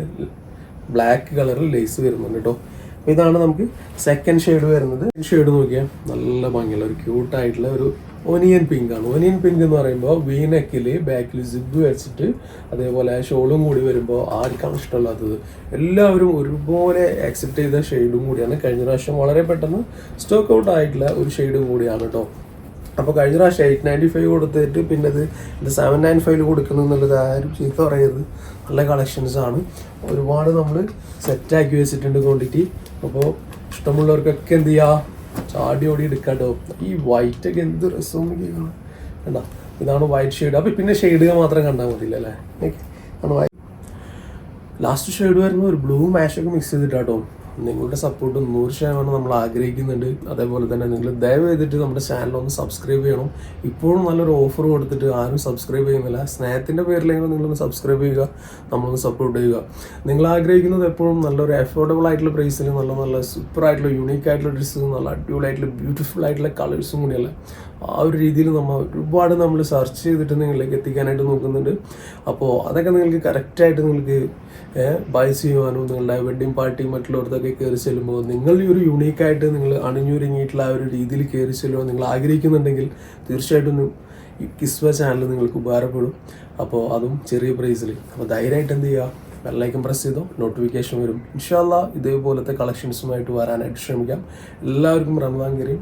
ബ്ലാക്ക് കളറിൽ ലേസ് വരുന്നുണ്ട് കേട്ടോ ഇതാണ് നമുക്ക് സെക്കൻഡ് ഷെയ്ഡ് വരുന്നത്. ഷെയ്ഡ് നോക്കിയാൽ നല്ല ഭംഗിയുള്ള ഒരു ക്യൂട്ടായിട്ടുള്ള ഒരു ഒനിയൻ പിങ്ക് ആണ്. ഒനിയൻ പിങ്ക് എന്ന് പറയുമ്പോൾ വീനെക്കിൽ ബാക്കിൽ സിബ് വെച്ചിട്ട് അതേപോലെ ഷോളും കൂടി വരുമ്പോൾ ആർക്കാണ് ഇഷ്ടമല്ലാത്തത്? എല്ലാവരും ഒരുപോലെ ആക്സെപ്റ്റ് ചെയ്ത ഷെയ്ഡും കൂടിയാണ്. കഴിഞ്ഞ പ്രാവശ്യം വളരെ പെട്ടെന്ന് സ്റ്റോക്ക് ഔട്ട് ആയിട്ടുള്ള ഒരു ഷെയ്ഡും കൂടിയാണ് കേട്ടോ അപ്പോൾ കഴിഞ്ഞ പ്രാവശ്യം എയ്റ്റ് നയന്റി ഫൈവ് കൊടുത്തിട്ട് പിന്നെ ഇത് ഇത് സെവൻ നയൻ ഫൈവ് കൊടുക്കുന്നു എന്നുള്ളത് ആരും ചീത്ത പറയരുത് നല്ല കളക്ഷൻസ് ആണ്. ഒരുപാട് നമ്മൾ സെറ്റാക്കി വെച്ചിട്ടുണ്ട് ക്വാണ്ടിറ്റി അപ്പോൾ ഇഷ്ടമുള്ളവർക്കൊക്കെ എന്ത് ചെയ്യുക ചാടി ഓടി എടുക്കാട്ടോ. ഈ വൈറ്റ് ഒക്കെ എന്ത് രസവും കണ്ടാ? ഇതാണ് വൈറ്റ് ഷെയ്ഡ് അപ്പോൾ പിന്നെ ഷെയ്ഡ് മാത്രം കണ്ടാൽ മതിയില്ല അല്ലേ? ലാസ്റ്റ് ഷെയ്ഡ് വരുമ്പോൾ ഒരു ബ്ലൂ മാഷൊക്കെ മിക്സ് ചെയ്തിട്ടാട്ടോ. നിങ്ങളുടെ സപ്പോർട്ട് നൂറ് ശതമാനം നമ്മൾ ആഗ്രഹിക്കുന്നുണ്ട്. അതേപോലെ തന്നെ നിങ്ങൾ ദയവ് ചെയ്തിട്ട് നമ്മുടെ ചാനൽ ഒന്ന് സബ്സ്ക്രൈബ് ചെയ്യണം. ഇപ്പോഴും നല്ലൊരു ഓഫർ കൊടുത്തിട്ട് ആരും സബ്സ്ക്രൈബ് ചെയ്യുന്നില്ല. സ്നേഹത്തിന്റെ പേരിലെങ്കിലും നിങ്ങളൊന്ന് സബ്സ്ക്രൈബ് ചെയ്യുക. നമ്മളൊന്ന് സപ്പോർട്ട് ചെയ്യുക. നിങ്ങൾ ആഗ്രഹിക്കുന്നത് എപ്പോഴും നല്ലൊരു അഫോർഡബിൾ ആയിട്ടുള്ള പ്രൈസിൽ നല്ല നല്ല സൂപ്പർ ആയിട്ടുള്ള യുണീക്ക് ആയിട്ടുള്ള ഡ്രസ്സും നല്ല അടിപൊളിയായിട്ടുള്ള ബ്യൂട്ടിഫുൾ ആയിട്ടുള്ള കളേഴ്സും കൂടിയല്ല? ആ ഒരു രീതിയിൽ നമ്മൾ ഒരുപാട് നമ്മൾ സെർച്ച് ചെയ്തിട്ട് നിങ്ങളിലേക്ക് എത്തിക്കാനായിട്ട് നോക്കുന്നുണ്ട്. അപ്പോൾ അതൊക്കെ നിങ്ങൾക്ക് കറക്റ്റായിട്ട് നിങ്ങൾക്ക് ബൈസ് ചെയ്യുവാനും നിങ്ങളുടെ വെഡ്ഡിങ് പാർട്ടി മറ്റുള്ളവർക്കൊക്കെ കയറി ചെല്ലുമ്പോൾ നിങ്ങൾ ഈ ഒരു യുണീക്കായിട്ട് നിങ്ങൾ അണിഞ്ഞൊരുങ്ങിയിട്ടുള്ള ആ ഒരു രീതിയിൽ കയറി ചെല്ലുവാൻ നിങ്ങൾ ആഗ്രഹിക്കുന്നുണ്ടെങ്കിൽ തീർച്ചയായിട്ടും ഈ കിസ്വ ചാനൽ നിങ്ങൾക്ക് ഉപകാരപ്പെടും. അപ്പോൾ അതും ചെറിയ പ്രൈസിൽ അപ്പോൾ ധൈര്യമായിട്ട് എന്ത് ചെയ്യുക? ബെല്ലൈക്കൻ പ്രസ് ചെയ്തോ നോട്ടിഫിക്കേഷൻ വരും. ഇൻഷാല്ല ഇതേപോലത്തെ കളക്ഷൻസുമായിട്ട് വരാനായിട്ട് ശ്രമിക്കാം. എല്ലാവർക്കും റമദാൻ കരീം.